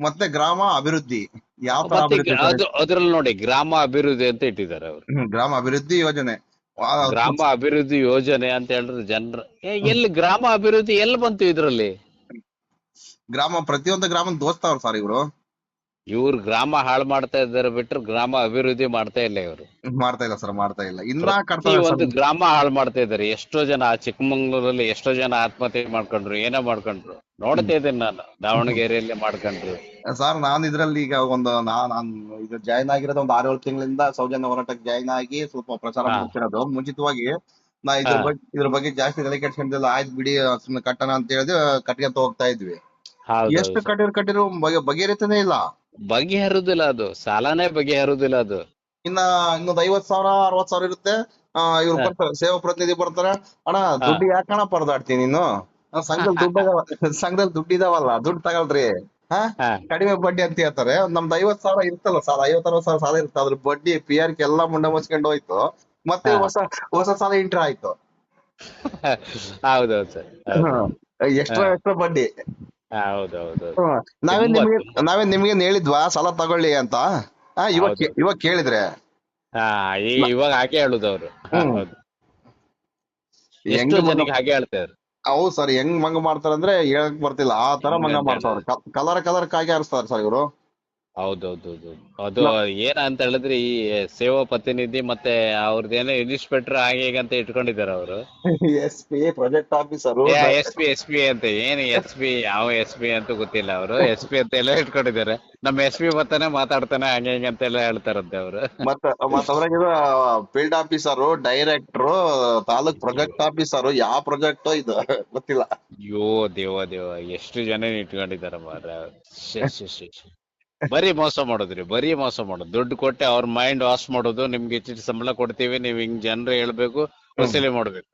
S2: ಮತ್ತೆ ಗ್ರಾಮ ಅಭಿವೃದ್ಧಿ ಯಾವ?
S3: ಅದ್ರಲ್ಲಿ ನೋಡಿ ಗ್ರಾಮ ಅಭಿವೃದ್ಧಿ ಅಂತ ಇಟ್ಟಿದ್ದಾರೆ ಅವರು.
S2: ಗ್ರಾಮ ಅಭಿವೃದ್ಧಿ ಯೋಜನೆ.
S3: ಗ್ರಾಮ ಅಭಿವೃದ್ಧಿ ಯೋಜನೆ ಅಂತ ಹೇಳಿದ್ರೆ ಜನರ ಎಲ್ಲಿ ಗ್ರಾಮ ಅಭಿವೃದ್ಧಿ ಎಲ್ಲಿ ಬಂತು ಇದ್ರಲ್ಲಿ?
S2: ಗ್ರಾಮ ಪ್ರತಿಯೊಂದು ಗ್ರಾಮ ದೋಸ್ತಾವ್ರ ಸರ್ ಇವರು.
S3: ಇವ್ರು ಗ್ರಾಮ ಹಾಳು ಮಾಡ್ತಾ ಇದ್ದಾರೆ ಬಿಟ್ರೆ ಗ್ರಾಮ ಅಭಿವೃದ್ಧಿ ಮಾಡ್ತಾ ಇಲ್ಲ ಇವರು.
S2: ಮಾಡ್ತಾ ಇಲ್ಲ ಸರ್ ಮಾಡ್ತಾ ಇಲ್ಲ. ಇನ್ನ ಕರ್ತವ್ಯ
S3: ಒಂದು
S2: ಸರ್.
S3: ಗ್ರಾಮ ಹಾಳು ಮಾಡ್ತಾ ಇದ್ದಾರೆ. ಎಷ್ಟೋ ಜನ ಆ ಚಿಕ್ಕಮಂಗ್ಳೂರಲ್ಲಿ ಎಷ್ಟೋ ಜನ ಆತ್ಮಹತ್ಯೆ ಮಾಡ್ಕೊಂಡ್ರು ಏನೋ ಮಾಡ್ಕೊಂಡ್ರು. ನೋಡ್ತಾ ಇದ್ದೀನಿ ನಾನು ದಾವಣಗೆರೆಯಲ್ಲಿ ಮಾಡ್ಕೊಂಡ್ರು.
S2: ಸರ್ ನಾನು ಇದ್ರಲ್ಲಿ ಈಗ ಒಂದು ನಾ ನಾನ್ ಇದು ಜಾಯ್ನ್ ಆಗಿರೋದು ಒಂದು ಆರೇಳು ತಿಂಗಳಿಂದ ಸೌಜನ್ಯ ಹೋರಾಟಕ್ಕೆ ಜಾಯ್ನ್ ಆಗಿ ಸ್ವಲ್ಪ ಪ್ರಚಾರ
S3: ಹಾ.
S2: ಮಾಡ್ತಿರೋದು. ಮುಂಚಿತವಾಗಿ ನಾ ಇದ್ರ
S3: ಹಾ.
S2: ಬಗ್ಗೆ ಇದ್ರ ಬಗ್ಗೆ ಜಾಸ್ತಿ ತಲೆ ಕೆಡ್ಸ್ಕೊಂಡಿಲ್ಲ ಆಯ್ತು ಬಿಡಿ ಸುಮ್ಮನೆ ಕಟ್ಟಣ ಅಂತ ಹೇಳಿದ್ರೆ ಕಟ್ಕೊಂತ ಹೋಗ್ತಾ ಇದ್ವಿ. ಎಷ್ಟು
S3: ಹೌದು
S2: ಕಟ್ಟಿರ್ ಕಟ್ಟಿರು ಬಗೆ ಬಗೆಹರಿತಾನೆ ಇಲ್ಲ.
S3: ಬಗೆಹರುದಿಲ್ಲ ಅದು. ಸಾಲನೇ ಬಗೆಹರುದಿಲ್ಲ ಅದು.
S2: ಇನ್ನ ಇನ್ನೊಂದ್ ಐವತ್ ಸಾವಿರ ಅರವತ್ ಸಾವಿರ ಇರುತ್ತೆ. ಆ ಇವ್ರು ಬರ್ತಾರೆ ಸೇವಾ ಪ್ರತಿನಿಧಿ ಬರ್ತಾರೆ. ಅಣ್ಣ ದುಡ್ಡು ಯಾಕಣ ಪರದಾಡ್ತೀನಿ ನೀನು? ಸಂಘದಲ್ಲಿ ದುಡ್ಡು ಸಂಘದಲ್ಲಿ ದುಡ್ಡು ಇದಾವಲ್ಲ ದುಡ್ಡು ತಗಲ್ರಿ ಹಾ. ಕಡಿಮೆ ಬಡ್ಡಿ ಅಂತ ಹೇಳ್ತಾರೆ. ನಮ್ದು ಐವತ್ ಸಾವಿರ ಇರ್ತಲ್ಲ ಸಾಲ ಐವತ್ ಅರವತ್ ಸಾವಿರ ಸಾಲ ಇರುತ್ತೆ. ಅದ್ರ ಬಡ್ಡಿ ಪಿ ಆರ್ ಕೆ ಎಲ್ಲಾ ಮುಂಡ ಮುಚ್ಕೊಂಡು ಹೋಯ್ತು. ಮತ್ತೆ. ಹೊಸ ಹೊಸ ಸಾಲ ಇಂಟ್ರ ಆಯ್ತು.
S3: ಹೌದೌದು ಸರ್.
S2: ಎಕ್ಸ್ಟ್ರಾ ಎಕ್ಸ್ಟ್ರಾ ಬಡ್ಡಿ.
S3: ಹೌದೌದು. ತುಂಬಾ
S2: ನಿಮ್ಗೆ ನಾವೇನ್ ನಿಮ್ಗೆ ಹೇಳಿದ್ವಾ? ಸಾಲ ತಗೊಳ್ಳಿ ಅಂತ? ಆ ಇವಾಗ
S3: ಹೌದು.
S2: ಇವಾಗ ಕೇಳಿದ್ರೆ.
S3: ಹಾ ಈ ಇವಾಗ ಹಾಗೆ ಹೇಳುದು ಅವ್ರು
S2: ಹ್ಮ್.
S3: ಹೌದು.
S2: ಹೆಂಗ್
S3: ಎಷ್ಟೋ
S2: ಮಂಗ-
S3: ಜನಕ್ಕೆ ಹಾಗೆ ಹೇಳ್ತಾರೆ
S2: ಹೌದು ಸರ್ ಹೆಂಗ್ ಮಂಗ ಮಾಡ್ತಾರ ಅಂದ್ರೆ ಹೇಳಕ್ ಬರ್ತಿಲ್ಲ. ಆ ತರ ಮಂಗ ಮಾಡ್ತಾವ್ರೆ. ಕಲರ್ ಕಲರ್ ಕಾಯಿ ಆರಿಸ್ತಾರೆ ಸರ್ ಇವರು.
S3: ಹೌದೌದು ಅದು ಏನ ಅಂತ ಹೇಳಿದ್ರೆ ಈ ಸೇವಾ ಪ್ರತಿನಿಧಿ ಮತ್ತೆ ಅವ್ರದ್ದೇನೋ ಇನ್ಸ್ಪೆಕ್ಟರ್ ಹಾಗೆ ಹೀಗೆ ಅಂತ ಇಟ್ಕೊಂಡಿದ್ದಾರೆ ಅವರು.
S2: S P project officer
S3: S P S P ಅಂತ ಏನು ಎಸ್ ಪಿ ಯಾವ ಎಸ್ ಪಿ ಅಂತ ಗೊತ್ತಿಲ್ಲ ಅವರು. ಎಸ್ ಪಿ ಅಂತ ಎಲ್ಲ ಇಟ್ಕೊಂಡಿದ್ದಾರೆ. ನಮ್ಮ ಎಸ್ ಪಿ ಬರ್ತಾನೆ ಮಾತಾಡ್ತಾನೆ ಹಂಗೆ ಹಿಂಗೆ ಅಂತ ಎಲ್ಲ ಹೇಳ್ತಾರಂತೆ ಅವರು.
S2: ಮತ್ತ ಇದು field officer director taluk project officer ಯಾವ ಪ್ರಾಜೆಕ್ಟ್ ಇದು? ಗೊತ್ತಿಲ್ಲ.
S3: ಅಯ್ಯೋ ದೇವ ದೇವ ಎಷ್ಟು ಜನ ಇಟ್ಕೊಂಡಿದ್ದಾರೆ ಮಾರ. ಬರೀ ಮೋಸ ಮಾಡೋದ್ರಿ ಬರೀ ಮೋಸ ಮಾಡೋದು. ದುಡ್ಡು ಕೊಟ್ಟೆ ಅವ್ರ ಮೈಂಡ್ ವಾಶ್ ಮಾಡೋದು ನಿಮ್ಗೆ ಹೆಚ್ಚಿಟ್ಟು ಸಂಬಳ ಕೊಡ್ತೀವಿ ನೀವ್ ಹಿಂಗ್ ಜನರು ಹೇಳ್ಬೇಕು ವಸೂಲಿ ಮಾಡ್ಬೇಕು.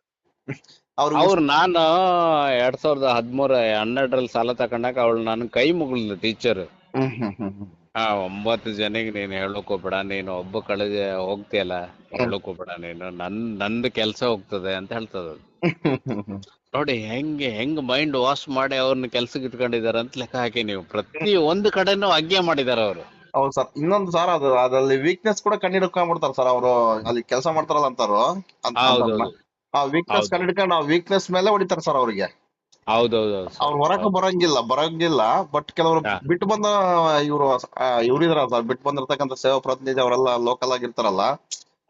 S2: ಅವ್ರು
S3: ನಾನು ಎರಡ್ ಸಾವಿರದ ಹದಿಮೂರ ಹನ್ನೆರಡರಲ್ಲಿ ಸಾಲ ತಕೊಂಡಾಗ ಅವಳು ನನ್ ಕೈ ಮುಗಿದ್ಲು ಟೀಚರ್. ಹಾ ಒಂಬತ್ತು ಜನಿಗೆ ನೀನ್ ಹೇಳಕ್ ಹೋಗ್ಬೇಡ ನೀನು ಒಬ್ಬ ಕಳೆದ ಹೋಗ್ತಿಯಲ್ಲ ಹೇಳಕ್ ಹೋಗ್ಬೇಡ ನೀನು. ನನ್ ನಂದು ಕೆಲ್ಸ ಹೋಗ್ತದೆ ಅಂತ ಹೇಳ್ತದ. ನೋಡಿ ಹೆಂಗೆ ಹೆಂಗ್ ಮೈಂಡ್ ವಾಶ್ ಮಾಡಿ ಅವ್ರನ್ನ ಕೆಲ್ಸಕ್ಕೆ ಇಟ್ಕೊಂಡಿದ್ದಾರೆ ಅಂತ ಲೆಕ್ಕ ಹಾಕಿ ನೀವು. ಪ್ರತಿ ಒಂದು ಕಡೆನೂ ಅಜ್ಞೆ ಮಾಡಿದ್ದಾರೆ ಅವರು.
S2: ಹೌದು ಸರ್. ಇನ್ನೊಂದು ಸರ್ ಅದು ಅದ್ರಲ್ಲಿ ವೀಕ್ನೆಸ್ ಕೂಡ ಕಂಡಿಡ್ಕೊಂಡ್ಬಿಡ್ತಾರೆ ಸರ್ ಅವರು. ಅಲ್ಲಿ ಕೆಲಸ ಮಾಡ್ತಾರಲ್ಲ ಅಂತಾರು. ಆ ವೀಕ್ನೆಸ್. ಕಂಡಿಡ್ಕೊಂಡು ಆ ವೀಕ್ನೆಸ್ ಮೇಲೆ ಹೊಡಿತಾರೆ ಸರ್ ಅವ್ರಿಗೆ.
S3: ಹೌದೌದು
S2: ಅವ್ರು ಹೊರಕ ಬರಂಗಿಲ್ಲ ಬರಂಗಿಲ್ಲ. ಬಟ್ ಕೆಲವರು. ಬಿಟ್ಟು ಬಂದ ಇವರು ಇವ್ರಿದಾರ ಸರ್ ಬಿಟ್ಟು ಬಂದಿರತಕ್ಕಂತ ಸೇವಾ ಪ್ರತಿನಿಧಿ ಅವರೆಲ್ಲ ಲೋಕಲ್ ಆಗಿರ್ತಾರಲ್ಲ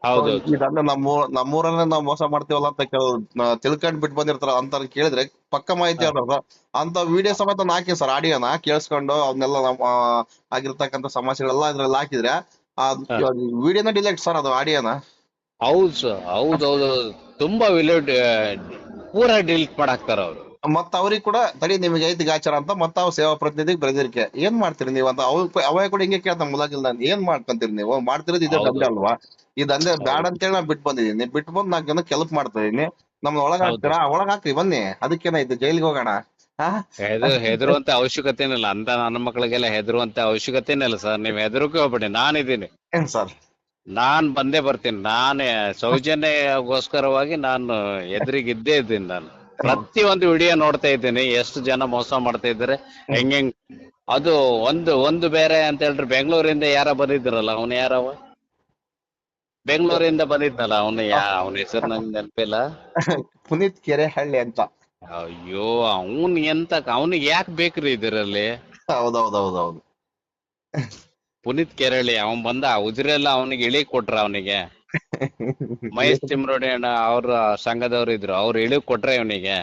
S3: ಹೌದೌದು
S2: ಇದನ್ನ ನಮ್ಮೂರ್ ನಮ್ಮೂರನ್ನ ನಾವು ಮೋಸ ಮಾಡ್ತೀವಲ್ಲ ಅಂತ ಕೆಲವ್ರು ತಿಳ್ಕೊಂಡ್ ಬಿಟ್ಟು ಬಂದಿರ್ತಾರ ಅಂತ ಕೇಳಿದ್ರೆ ಪಕ್ಕ ಮಾಹಿತಿ ಅವ್ರ ಅಂತ ವಿಡಿಯೋ ಸಮೇತ ಹಾಕಿ ಸರ್ ಆಡಿಯೋನ ಕೇಳಿಸ್ಕೊಂಡು ಅವನ್ನೆಲ್ಲ ನಮ್ಮ ಆಗಿರ್ತಕ್ಕಂತ ಸಮಸ್ಯೆಗಳೆಲ್ಲ ಅದ್ರಲ್ಲಿ ಹಾಕಿದ್ರೆ ಆ. ವಿಡಿಯೋನ ಡಿಲೆಕ್ಟ್ ಸರ್ ಅದು ಆಡಿಯೋನ
S3: ಹೌದು ಸರ್ ಹೌದೌದು ತುಂಬಾ ವಿಲೇಟ್ ಪೂರಾ ಡಿಲೀಟ್ ಮಾಡಾಕ್ತಾರ ಅವರು.
S2: ಮತ್ತ ಅವ್ರಿಗೆ ಕೂಡ ತಡಿ ನಿಮಗೆ ಐತಿ ಗಾಚಾರ ಅಂತ ಮತ್ತ ಅವ್ ಸೇವಾ ಪ್ರತಿನಿಧಿಗೆ ಬರೆದಿರ್ಕೆ. ಏನ್ ಮಾಡ್ತೀರಿ ನೀವು ಅಂತ ಅವ್ ಅವಾಗ ಕೂಡ ಹಿಂಗೆ ಕೇಳ್ತಾನೆ ನಾನು ಏನ್ ಮಾಡ್ಕೊಂತೀರಿ ನೀವು? ಮಾಡ್ತಿರೋದು ಇದೇ. ದಂಧೆ ಅಲ್ವಾ? ಈ ದಂಧೆ ಬ್ಯಾಡ ಅಂತೇಳಿ ನಾ ಬಿಟ್ಟು ಬಂದಿದ್ದೀನಿ ಬಿಟ್ ಬಂದ್ ನಾಲ್ಕು ಜನ ಕೆಲಪ್ ಮಾಡ್ತಾ ಇದೀನಿ. ನಮ್ನ ಒಳಗ್. ಹಾಕ್ತೀರಾ? ಒಳಗ್ ಹಾಕ್ರಿ ಬನ್ನಿ. ಅದಕ್ಕೇನಾಯ್ತು ಜೈಲಿಗೆ ಹೋಗೋಣ?
S3: ಹೆದರುವಂತ ಅವಶ್ಯಕತೆ ಇಲ್ಲ. ಅಂತ ನನ್ನ ಮಕ್ಕಳಿಗೆಲ್ಲ ಹೆದರುವಂತ ಅವಶ್ಯಕತೆ ಇಲ್ಲ ಸರ್. ನೀವ್ ಹೆದರಕ್ಕೆ ಹೋಗ್ಬಿಡಿ. ನಾನಿದ್ದೀನಿ.
S2: ಏನ್ ಸರ್?
S3: ನಾನ್ ಬಂದೇ ಬರ್ತೀನಿ. ನಾನೇ ಸೌಜನ್ಯಗೋಸ್ಕರವಾಗಿ ನಾನು ಎದುರಿಗಿದ್ದೇ ಇದ್ದೀನಿ ನಾನು. ಪ್ರತಿ ಒಂದು ವಿಡಿಯೋ ನೋಡ್ತಾ ಇದ್ದೀನಿ. ಎಷ್ಟು ಜನ ಮೋಸ ಮಾಡ್ತಾ ಇದ್ದಾರೆ ಹೆಂಗ್ ಅದು ಒಂದು ಒಂದು ಬೇರೆ ಅಂತ ಹೇಳಿದ್ರೆ ಬೆಂಗಳೂರಿಂದ ಯಾರ ಬಂದಿದ್ರಲ್ಲ ಅವನು ಯಾರವ ಬೆಂಗಳೂರಿಂದ ಬಂದಿದ್ನಲ್ಲ ಅವನು ಯಾ ಅವನ ಹೆಸರು ನಂಗೆ ನೆನಪಿಲ್ಲ.
S2: ಪುನೀತ್ ಕೆರೆಹಳ್ಳಿ ಅಂತ.
S3: ಅಯ್ಯೋ ಅವನ್ ಎಂತ ಅವನಿಗೆ ಯಾಕೆ ಬೇಕ್ರಿ ಇದರಲ್ಲಿ?
S2: ಹೌದೌದೌದೌದು.
S3: ಪುನೀತ್ ಕೆರಳಿ ಅವನ್ ಬಂದ ಉಜ್ರೆಲ್ಲ ಅವನಿಗೆ ಇಳಿ ಕೊಟ್ರ ಅವನಿಗೆ. ಮಹೇಶ್ ತಿಮ್ರೋಡಿ ಅಣ್ಣ ಅವ್ರ ಸಂಘದವ್ರು ಇದ್ರು. ಅವ್ರು ಇಳಿ ಕೊಟ್ರೆ ಇವನಿಗೆ.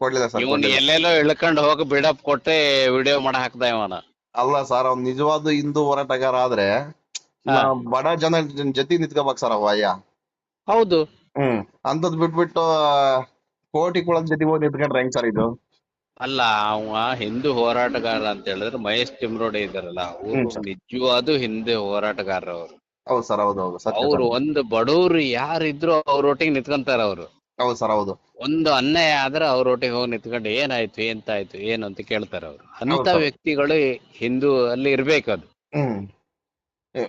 S2: ಕೊಡ್ಲಿಲ್ಲ ಸರ್
S3: ಇವನ್ ಎಲ್ಲೆಲ್ಲೋ ಇಳ್ಕೊಂಡ್ ಹೋಗಿ ಬಿಡಪ್ ಕೊಟ್ಟೆ ವಿಡಿಯೋ ಮಾಡ ಹಾಕ್ದ ಇವನ.
S2: ಅಲ್ಲ ಸರ್ ಅವ್ನ್ ನಿಜವಾದ ಹಿಂದೂ ಹೋರಾಟಗಾರ ಆದ್ರೆ
S3: ಹಾ.
S2: ಬಡ ಜನ ಜೊತೆ ನಿಂತ್ಕೋಬೇಕು ಸರ್ ಅವ ಅಯ್ಯ.
S3: ಹೌದು.
S2: ಹ್ಮ್ ಅಂತದ್ ಬಿಟ್ಬಿಟ್ಟು ಕೋಟಿ ಕುಳದ ಜೊತೆ ಹೋಗಿ ನಿಂತ್ಕೊಂಡ್ರೆ ಹೆಂಗ್ ಸರ್ ಇದು?
S3: ಅಲ್ಲ ಅವ ಹಿಂದೂ ಹೋರಾಟಗಾರ ಅಂತ ಹೇಳಿದ್ರೆ ಮಹೇಶ್ ತಿಮ್ರೋಡಿ ಇದಾರಲ್ಲ ಅವ್ರು ನಿಜವಾದ ಹಿಂದೆ ಹೋರಾಟಗಾರ ಅವರು.
S2: ಹೌದು ಸರ್ ಹೌದು ಹೌದು. ಸತ್ಯ
S3: ಅವ್ರು
S2: ಸರ್.
S3: ಒಂದು ಬಡವ್ರು ಯಾರಿದ್ರು ಅವ್ರೊಟ್ಟಿಗೆ ನಿಂತ್ಕೊಂತಾರ ಅವ್ರು.
S2: ಹೌದು ಸರ್ ಹೌದು.
S3: ಒಂದು ಅನ್ಯಾಯ ಆದ್ರೆ ಅವ್ರೊಟ್ಟಿಗೆ ಹೋಗಿ ನಿಂತ್ಕೊಂಡು ಏನಾಯ್ತು ಎಂತಾಯ್ತು ಏನು ಅಂತ ಕೇಳ್ತಾರ ಅವ್ರು. ಅಂತ
S2: ಹೌದು.
S3: ವ್ಯಕ್ತಿಗಳು ಹಿಂದೂ ಅಲ್ಲಿ ಇರ್ಬೇಕು ಅದು.
S2: ಹ್ಮ್.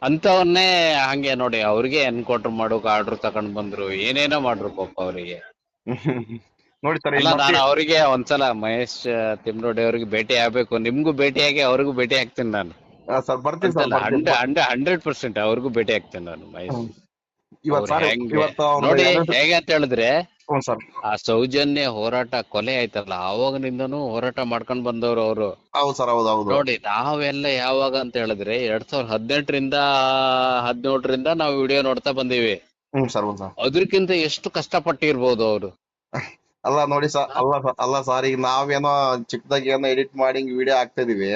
S3: ಅಂತವನ್ನೇ ಹಂಗೆ ನೋಡಿ ಅವ್ರಿಗೆ ಎನ್ಕೌಂಟರ್ ಮಾಡೋಕ್ ಆರ್ಡರ್ ತಕೊಂಡ್ ಬಂದ್ರು ಏನೇನೋ ಮಾಡ್ರು ಪಾಪ ಅವರಿಗೆ.
S2: ನೋಡಿ ಸರ್
S3: ಅಲ್ಲ ನಾನು ಅವರಿಗೆ ಒಂದ್ಸಲ ಮಹೇಶ್ ತಿಮ್ರೋಡಿ ಅವ್ರಿಗೆ ಭೇಟಿ ಆಗ್ಬೇಕು ನಿಮ್ಗೂ ಆಗಿ ಅವ್ರಿಗೂ ಭೇಟಿ ಆಗ್ತೀನಿ ನಾನು.
S2: ಸರ್ ಬರ್ತೀನಿ ಸರ್ ಬರ್ತೀನಿ.
S3: ಹಂಡ್ರೆಡ್ ಪರ್ಸೆಂಟ್ ಅವ್ರಿಗೂ ಭೇಟಿ ಆಗ್ತೇನೆ ನಾನು ಮಹೇಶ್
S2: ಇವತ್ತು
S3: ಅವ್ರು
S2: ಸರ್
S3: ಹೆಂಗೆ?
S2: ಇವತ್ತು ಅವ್ರು
S3: ನೋಡಿ ಹೇಗೆ ಅಂತ ಹೇಳಿದ್ರೆ
S2: ಹ್ಞೂ ಸರ್.
S3: ಆ ಸೌಜನ್ಯ ಹೋರಾಟ ಕೊಲೆ ಆಯ್ತಲ್ಲ ಆವಾಗಿನಿಂದನೂ ಹೋರಾಟ ಮಾಡ್ಕೊಂಡ್ ಬಂದವ್ರು ಅವರು.
S2: ಹೌದು ಸರ್ ಹೌದು ಹೌದು.
S3: ನೋಡಿ ನಾವೆಲ್ಲ ಯಾವಾಗ ಅಂತ ಹೇಳಿದ್ರೆ ಎರಡ್ ಸಾವಿರದ ಹದಿನೆಂಟರಿಂದ ಹದಿನೇಳರಿಂದ ನಾವು ವಿಡಿಯೋ ನೋಡ್ತಾ ಬಂದೀವಿ.
S2: ಹ್ಮ್ ಸರ್ ಸರ್.
S3: ಅದ್ರಕ್ಕಿಂತ ಎಷ್ಟು ಕಷ್ಟಪಟ್ಟಿರ್ಬೋದು ಅವರು.
S2: ಅಲ್ಲ ನೋಡಿ ಸರ್ ಅಲ್ಲ ಸರ್ ಅಲ್ಲ ಸರ್ ಈಗ ನಾವೇನೋ ಚಿಕ್ಕದಾಗಿ ಏನೋ ಎಡಿಟ್ ಮಾಡಿ ವಿಡಿಯೋ ಹಾಕ್ತಾ ಇದೀವಿ.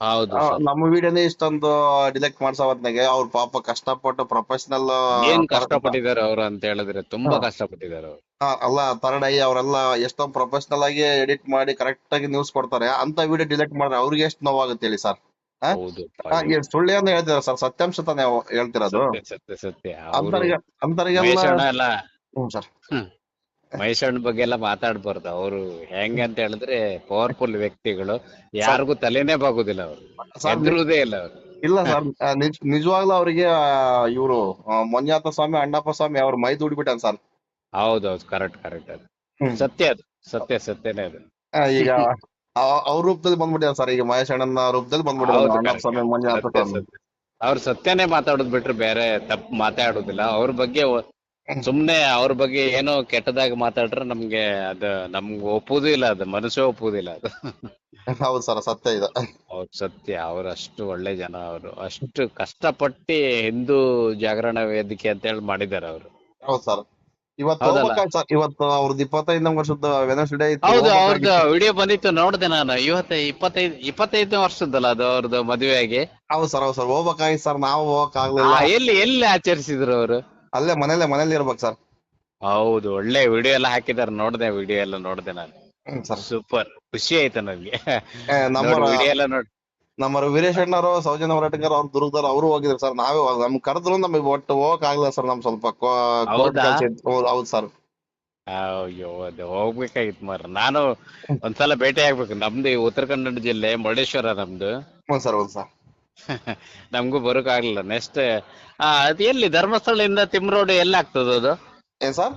S3: ಹೌದು.
S2: ನಮ್ಮ ವಿಡಿಯೋನೇ ಇಷ್ಟೊಂದು ಡಿಲೆಕ್ಟ್ ಮಾಡ್ಸೋ ಹೊತ್ನಾಗೆ ಅವ್ರ ಪಾಪ ಕಷ್ಟಪಟ್ಟು ಪ್ರೊಫೆಷನಲ್
S3: ಏನ್ ಕಷ್ಟಪಟ್ಟಿದ್ದಾರೆ ಅವರು ಅಂತ ಹೇಳಿದ್ರೆ ತುಂಬಾ ಕಷ್ಟಪಟ್ಟಿದ್ದಾರೆ ಅವರು.
S2: ಅಲ್ಲ ಥರ್ಡ್ ಐ ಅವರೆಲ್ಲ ಎಷ್ಟೋ ಪ್ರೊಫೆಷನಲ್ ಆಗಿ ಎಡಿಟ್ ಮಾಡಿ ಕರೆಕ್ಟ್ ಆಗಿ ನ್ಯೂಸ್ ಕೊಡ್ತಾರೆ. ಅಂತ ವಿಡಿಯೋ ಡಿಲೆಕ್ಟ್ ಮಾಡಿದ್ರೆ ಅವ್ರಿಗೆ ಎಷ್ಟು ನೋವಾಗುತ್ತೆ ಹೇಳಿ ಸರ್ ಸುಳ್ಳು ಅಂತ ಹೇಳ್ತೀರಾ ಸರ್ ಸತ್ಯಾಂಶ ತಾನೇ ಹೇಳ್ತಿರೋದು?
S3: ಸತ್ಯ ಸತ್ಯ
S2: ಅಂತರಿಗ ಅಂತರಿಗೆಲ್ಲ
S3: ಮಹೇಶಣ್ಣ ಮಹೇಶಣ್ಣ ಬಗ್ಗೆ ಎಲ್ಲ ಮಾತಾಡ್ಬಾರ್ದು. ಅವರು ಹೆಂಗ ಅಂತ ಹೇಳಿದ್ರೆ ಪವರ್ಫುಲ್ ವ್ಯಕ್ತಿಗಳು. ಯಾರಿಗೂ ತಲೆನೇ ಬಾಗುದಿಲ್ಲ ಅವರು. ಹೆದರುವುದೇ ಇಲ್ಲ ಅವರು.
S2: ಇಲ್ಲ ಸರ್ ನಿಜ ನಿಜವಾಗ್ಲೂ ಅವರಿಗೆ ಇವರು ಮಂಜಾತ ಸ್ವಾಮಿ ಅಣ್ಣಪ್ಪ ಸ್ವಾಮಿ ಅವ್ರ ಮೈ ದುಡ್ಬಿಟ್ಟಾನ ಸರ್.
S3: ಹೌದೌದು ಕರೆಕ್ಟ್ ಕರೆಕ್ಟ್ ಅದು. ಸತ್ಯ ಅದು ಸತ್ಯ ಸತ್ಯನೇ ಅದು.
S2: ಆ, ಈಗ ಅವ- ಅವ್ರ ರೂಪದಲ್ಲಿ ಬಂದ್ಬಿಟ್ಟಿದ್ದಾರೆ ಸರ್ ಈಗ ಮಹೇಶ್ ಅಣ್ಣನ ರೂಪದಲ್ಲಿ ಬಂದ್ಬಿಟ್ಟಿದ್ದಾರೆ
S3: ಹೌದು,
S2: ಅಣ್ಣಪ್ಪ
S3: correct.
S2: ಸ್ವಾಮಿ ಮೊನ್ಯಾತ
S3: ಸತ್ಯ
S2: ಸ್ವಾಮಿ.
S3: ಸತ್ಯ. ಅವ್ರು ಸತ್ಯನೇ ಮಾತಾಡೋದ್ ಬಿಟ್ರೆ ಬೇರೆ ತಪ್ಪು ಮಾತಾಡೋದಿಲ್ಲ. ಅವ್ರ ಬಗ್ಗೆ ಒ- ಸುಮ್ನೆ ಅವ್ರ ಬಗ್ಗೆ ಏನೋ ಕೆಟ್ಟದಾಗ ಮಾತಾಡ್ರೆ ನಮ್ಗೆ ಅದು ನಮ್ಗೆ ಒಪ್ಪುದೂ ಇಲ್ಲ ಅದು ಮನಸ್ಸೇ ಒಪ್ಪುದಿಲ್ಲ ಅದು.
S2: ಹೌದು ಸರ್ ಸತ್ಯ ಇದು.
S3: ಅವ್ರು ಸತ್ಯ. ಅವ್ರು ಅಷ್ಟು ಒಳ್ಳೆ ಜನ ಅವರು. ಅಷ್ಟು ಕಷ್ಟಪಟ್ಟು ಹಿಂದೂ ಜಾಗರಣ ವೇದಿಕೆ ಅಂತ ಹೇಳಿ ಮಾಡಿದ್ದಾರೆ ಅವರು.
S2: ಹೌದು ಸರ್. ಇವತ್ತು
S3: ಹೌದಲ್ಲ?
S2: ಹೋಗ್ಬೇಕಾಯ್ತು ಸರ್ ಇವತ್ತು ಅವ್ರದ್ದು ಇಪ್ಪತ್ತೈದನೇ ವರ್ಷದ ವೆನಸ್ಡೇ ಇತ್ತು
S3: ಹೌದು ಅವ್ರದ್ದು
S2: ಹೋಗ್ಬೇಕಾಗಿತ್ತು.
S3: ವಿಡಿಯೋ ಬಂದಿತ್ತು ನೋಡ್ದೆ ನಾನು. ಇವತ್ತ ಇಪ್ಪತ್ತೈದು ಇಪ್ಪತ್ತೈದನೇ ವರ್ಷದ್ದಲ್ಲ ಅದು ಅವ್ರದ್ದು ಮದುವೆಯಾಗಿ.
S2: ಹೌದು ಸರ್ ಹೌದು ಸರ್. ಹೋಗ್ಬೇಕಾಗಿತ್ತು ಸರ್ ನಾವು ಹೋಗಕ್
S3: ಆ, ಎಲ್ಲಿ ಎಲ್ಲಿ ಆಚರಿಸಿದ್ರು ಅವರು?
S2: ಅಲ್ಲೇ ಮನೇಲೆ ಮನೇಲಿ ಇರ್ಬೇಕು ಸರ್
S3: ಹೌದು ಒಳ್ಳೆ ವಿಡಿಯೋ ಎಲ್ಲ ಹಾಕಿದಾರೆ ನೋಡ್ದೆ ವಿಡಿಯೋ ಎಲ್ಲ ನೋಡ್ದೆ ನಾನು.
S2: ಹ್ಮ್ ಸರ್
S3: ಸೂಪರ್ ಖುಷಿ ಆಯ್ತು ನನಗೆ
S2: ನಮ್ಮ
S3: ವಿಡಿಯೋ ಎಲ್ಲ ನೋಡಿ.
S2: ನಮ್ಮ ವೀರೇಶ್ ಸೌಜನ್ಯ ಹೋರಾಟಗಾರ ಅವ್ರು ದುರ್ಗದವ್ರು ಅವರು ಹೋಗಿದ್ರು ಸರ್ ನಾವೇ ಹೋಗ್- ನಮ್ ಕರೆದ್ರು ನಮಗೆ ಒಟ್ಟು ಹೋಗಕ್ ಆಗ್ಲಿಲ್ಲ ಸರ್ ನಮ್ ಸ್ವಲ್ಪ
S3: ಹೌದಾ?
S2: ಹೌದು ಹೌದು ಸರ್
S3: ಅಯ್ಯೋ ಅದು ಹೋಗ್ಬೇಕಾಗಿತ್ತು ಮರ ನಾನು ಒಂದ್ಸಲ ಭೇಟಿ ಆಗ್ಬೇಕು. ನಮ್ದು ಈ ಉತ್ತರ ಕನ್ನಡ ಜಿಲ್ಲೆ ಮುರುಡೇಶ್ವರ ನಮ್ದು.
S2: ಹ್ಞೂ ಸರ್ ಹೌದು ಸರ್
S3: ನಮಗೂ ಬರೋಕ್ ಆಗ್ಲಿಲ್ಲ ನೆಕ್ಸ್ಟ್ ಅದು ಎಲ್ಲಿ ಧರ್ಮಸ್ಥಳದಿಂದ ತಿಮ್ರೋಡ್ ಎಲ್ಲಿ ಆಗ್ತದ ಅದು?
S2: ಏನ್ ಸರ್?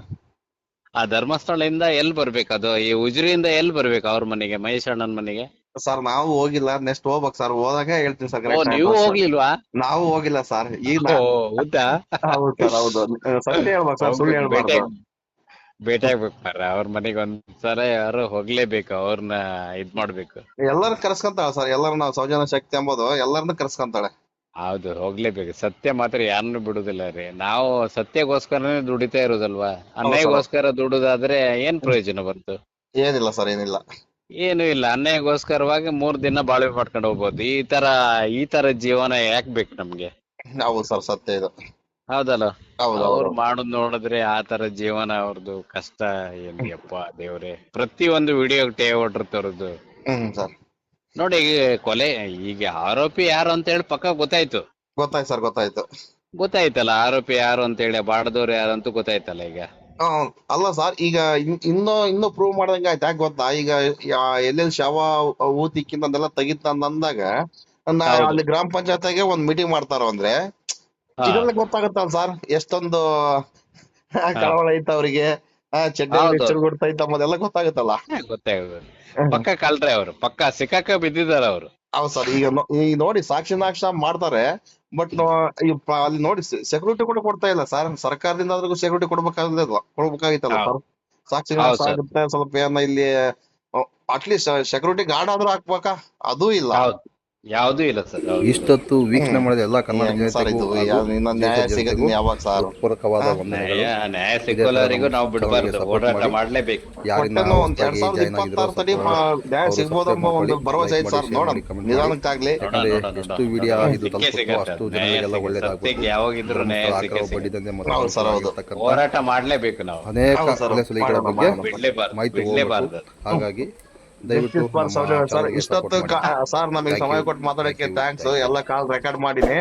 S3: ಆ ಧರ್ಮಸ್ಥಳದಿಂದ ಎಲ್ಲಿ ಬರ್ಬೇಕು ಅದು? ಈ ಉಜಿರಿಯಿಂದ ಎಲ್ಲಿ ಬರ್ಬೇಕು ಅವ್ರ ಮನೆಗೆ ಮಹೇಶ್ ಅಣ್ಣನ ಮನೆಗೆ?
S2: ಸರ್ ನಾವು ಹೋಗಿಲ್ಲ. ನೆಕ್ಸ್ಟ್ ಹೋಗ್ಬೇಕು ಸರ್. ಹೋದಾಗ ಹೇಳ್ತೀನಿ ಸರ್
S3: ಓ ನೀವು ಹೋಗ್ಲಿಲ್ವಾ?
S2: ನಾವು ಹೋಗಿಲ್ಲ ಸರ್. ಈಗ
S3: ಓ ಹೌದಾ?
S2: ಹೌದು ಸರ್ ಹೌದು. ಸತ್ಯ ಹೇಳ್ಬೇಕು ಸರ್ ಸುಳ್ಳು ಹೇಳ್ಬಾರ್ದು.
S3: ಭೇಟಿ ಆಗ್ಬೇಕು ಮನಿಗ್ ಅವ್ರ ಮನೆಗೆ ಒಂದ್ಸಲ ಯಾರು ಹೋಗ್ಲೇಬೇಕು ಅವ್ರನ್ನ ಇದ್ ಮಾಡ್ಬೇಕು.
S2: ಎಲ್ಲಾರು ಕರ್ಸ್ಕೊಂತಾಳ ಸರ್ ಎಲ್ಲಾರು ನಾವು ಸೌಜನ್ಯ ಶಕ್ತಿ ಎಂಬುದು ಎಲ್ಲರನ್ನ ಕರ್ಸ್ಕೊಂತಾಳೆ.
S3: ಹೌದು ಹೋಗ್ಲೇಬೇಕು. ಸತ್ಯ ಮಾತ್ರ ಯಾರನ್ನು ಬಿಡುದಿಲ್ಲ ರೀ. ನಾವು ಸತ್ಯಗೋಸ್ಕರನೇ ದುಡಿತಾ ಇರೋದಲ್ವಾ? ಅನ್ಯಾಯಗೋಸ್ಕರ ದುಡುದಾದ್ರೆ ಏನ್ ಪ್ರಯೋಜನ ಬಂತು?
S2: ಏನಿಲ್ಲ ಸರ್ ಏನಿಲ್ಲ.
S3: ಏನು ಇಲ್ಲ. ಅನ್ಯಾಯಗೋಸ್ಕರವಾಗಿ ಮೂರ್ ದಿನ ಬಾಳ್ವೆ ಮಾಡ್ಕೊಂಡು ಹೋಗ್ಬೋದು. ಈ ತರ ಈ ತರ ಜೀವನ ಯಾಕ್ ಬೇಕು ನಮ್ಗೆ?
S2: ಹೌದು ಸರ್ ಸತ್ಯ ಇದು.
S3: ಹೌದಲ್ಲ?
S2: ಹೌದು
S3: ಅವ್ರು ಮಾಡೋದ್ ನೋಡಿದ್ರೆ ಆ ತರ ಜೀವನ ಅವ್ರದ್ದು ಕಷ್ಟ ಯಪ್ಪ ದೇವ್ರೆ. ಪ್ರತಿ ಒಂದು ವಿಡಿಯೋ ಟೇ ಹೊಟ್ಟಿರ್ತವ್ರದ್ದು
S2: ಹ್ಮ್ ಸರ್.
S3: ನೋಡಿ ಈಗ ಕೊಲೆ ಈಗ ಆರೋಪಿ ಯಾರು ಅಂತ ಹೇಳಿ ಪಕ್ಕ ಗೊತ್ತಾಯ್ತು.
S2: ಗೊತ್ತಾಯ್ತು ಸರ್ ಗೊತ್ತಾಯ್ತು.
S3: ಗೊತ್ತಾಯ್ತಲ್ಲ ಆರೋಪಿ ಯಾರು ಅಂತ ಹೇಳಿ ಬಾಡದವ್ರು ಯಾರು ಅಂತೂ ಗೊತ್ತಾಯ್ತಲ್ಲ ಈಗ?
S2: ಅಲ್ಲ ಸರ್ ಈಗ ಇನ್ನು ಇನ್ನೂ ಪ್ರೂವ್ ಮಾಡ್ದಂಗ ಆಯ್ತು. ಯಾಕೆ ಗೊತ್ತಾ? ಈಗ ಎಲ್ಲೆಲ್ಲಿ ಶವ ಊತಿಕ್ಕಿಂತ ಅದೆಲ್ಲ ತೆಗಿತ ಅಂದಾಗ. ಅಲ್ಲಿ ಗ್ರಾಮ ಪಂಚಾಯತ್ಗೆ ಒಂದ್ ಮೀಟಿಂಗ್ ಮಾಡ್ತಾರ ಅಂದ್ರೆ. ಇದೆಲ್ಲ ಗೊತ್ತಾಗತ್ತಲ್ಲ ಸರ್? ಎಷ್ಟೊಂದು ಕಳವಳ ಐತ ಅವ್ರಿಗೆ. ಚಡ್ಡಿ ಗೊತ್ತಾಗುತ್ತಲ್ಲ?
S3: ಗೊತ್ತಾಗ್ತದೆ ಪಕ್ಕ ಕಳ್ರೆ ಅವರು. ಪಕ್ಕ ಸಿಕ್ಕಾಕ ಬಿದ್ದಿದಾರ ಅವರು.
S2: ಹೌದು ಸರ್ ಈಗ ಈಗ ನೋಡಿ ಸಾಕ್ಷಿ ನಾಕ್ಷ ಮಾಡ್ತಾರೆ ಬಟ್ ಅಲ್ಲಿ ನೋಡಿ ಸೆಕ್ಯೂರಿಟಿ ಕೂಡ ಕೊಡ್ತಾ ಇಲ್ಲ ಸರ್. ಸರ್ಕಾರದಿಂದ ಆದ್ರೂ ಸೆಕ್ಯೂರಿಟಿ ಕೊಡ್ಬೇಕಾಗಿಲ್ಲ ಕೊಡ್ಬೇಕಾಗಿತ್ತಲ್ಲ. ಸರ್? ಸಾಕ್ಷಿ
S3: ಹೌದು
S2: ನಾಶ ಆಗುತ್ತೆ ಸ್ವಲ್ಪ ಏನ ಇಲ್ಲಿ ಅಟ್ಲೀಸ್ಟ್ ಸೆಕ್ಯೂರಿಟಿ ಗಾರ್ಡ್ ಆದ್ರೂ ಹಾಕ್ಬೇಕಾ? ಅದೂ ಇಲ್ಲ.
S3: ಯಾವ್ದೂ ಇಲ್ಲ ಸರ್
S1: ಇಷ್ಟೊತ್ತು ವೀಕ್ಷಣೆ ಮಾಡಿದ ಎಲ್ಲಾ ಕನ್ನಡ ಪೂರಕವಾದ
S3: ನ್ಯಾಯ ನಾವು ಬಿಡಬಾರ್ದು. ಹೋರಾಟ ಮಾಡಲೇಬೇಕು.
S1: ಎಷ್ಟು ವಿಡಿಯೋ ಇದು ಅಷ್ಟು ಜನರಿಗೆಲ್ಲ ಒಳ್ಳೇದಾಗುತ್ತೆ
S3: ಯಾವಾಗಿದ್ರು ಹೋರಾಟ ಮಾಡಲೇಬೇಕು ನಾವು.
S1: ಅನೇಕ ಬಗ್ಗೆ ಮಾಹಿತಿ ಹಾಗಾಗಿ
S2: ಸರ್ ಇಷ್ಟೊತ್ತು ಸರ್ ನಮಗೆ ಸಮಯ. ಕೊಟ್ಟು ಮಾತಾಡಕ್ಕೆ. ಥ್ಯಾಂಕ್ಸ್ ಎಲ್ಲ ಕಾಲ್ ರೆಕಾರ್ಡ್ ಮಾಡಿನಿ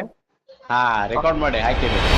S3: ಹಾ ರೆಕಾರ್ಡ್ ಮಾಡಿ ಹಾಕಿದ್ದೀನಿ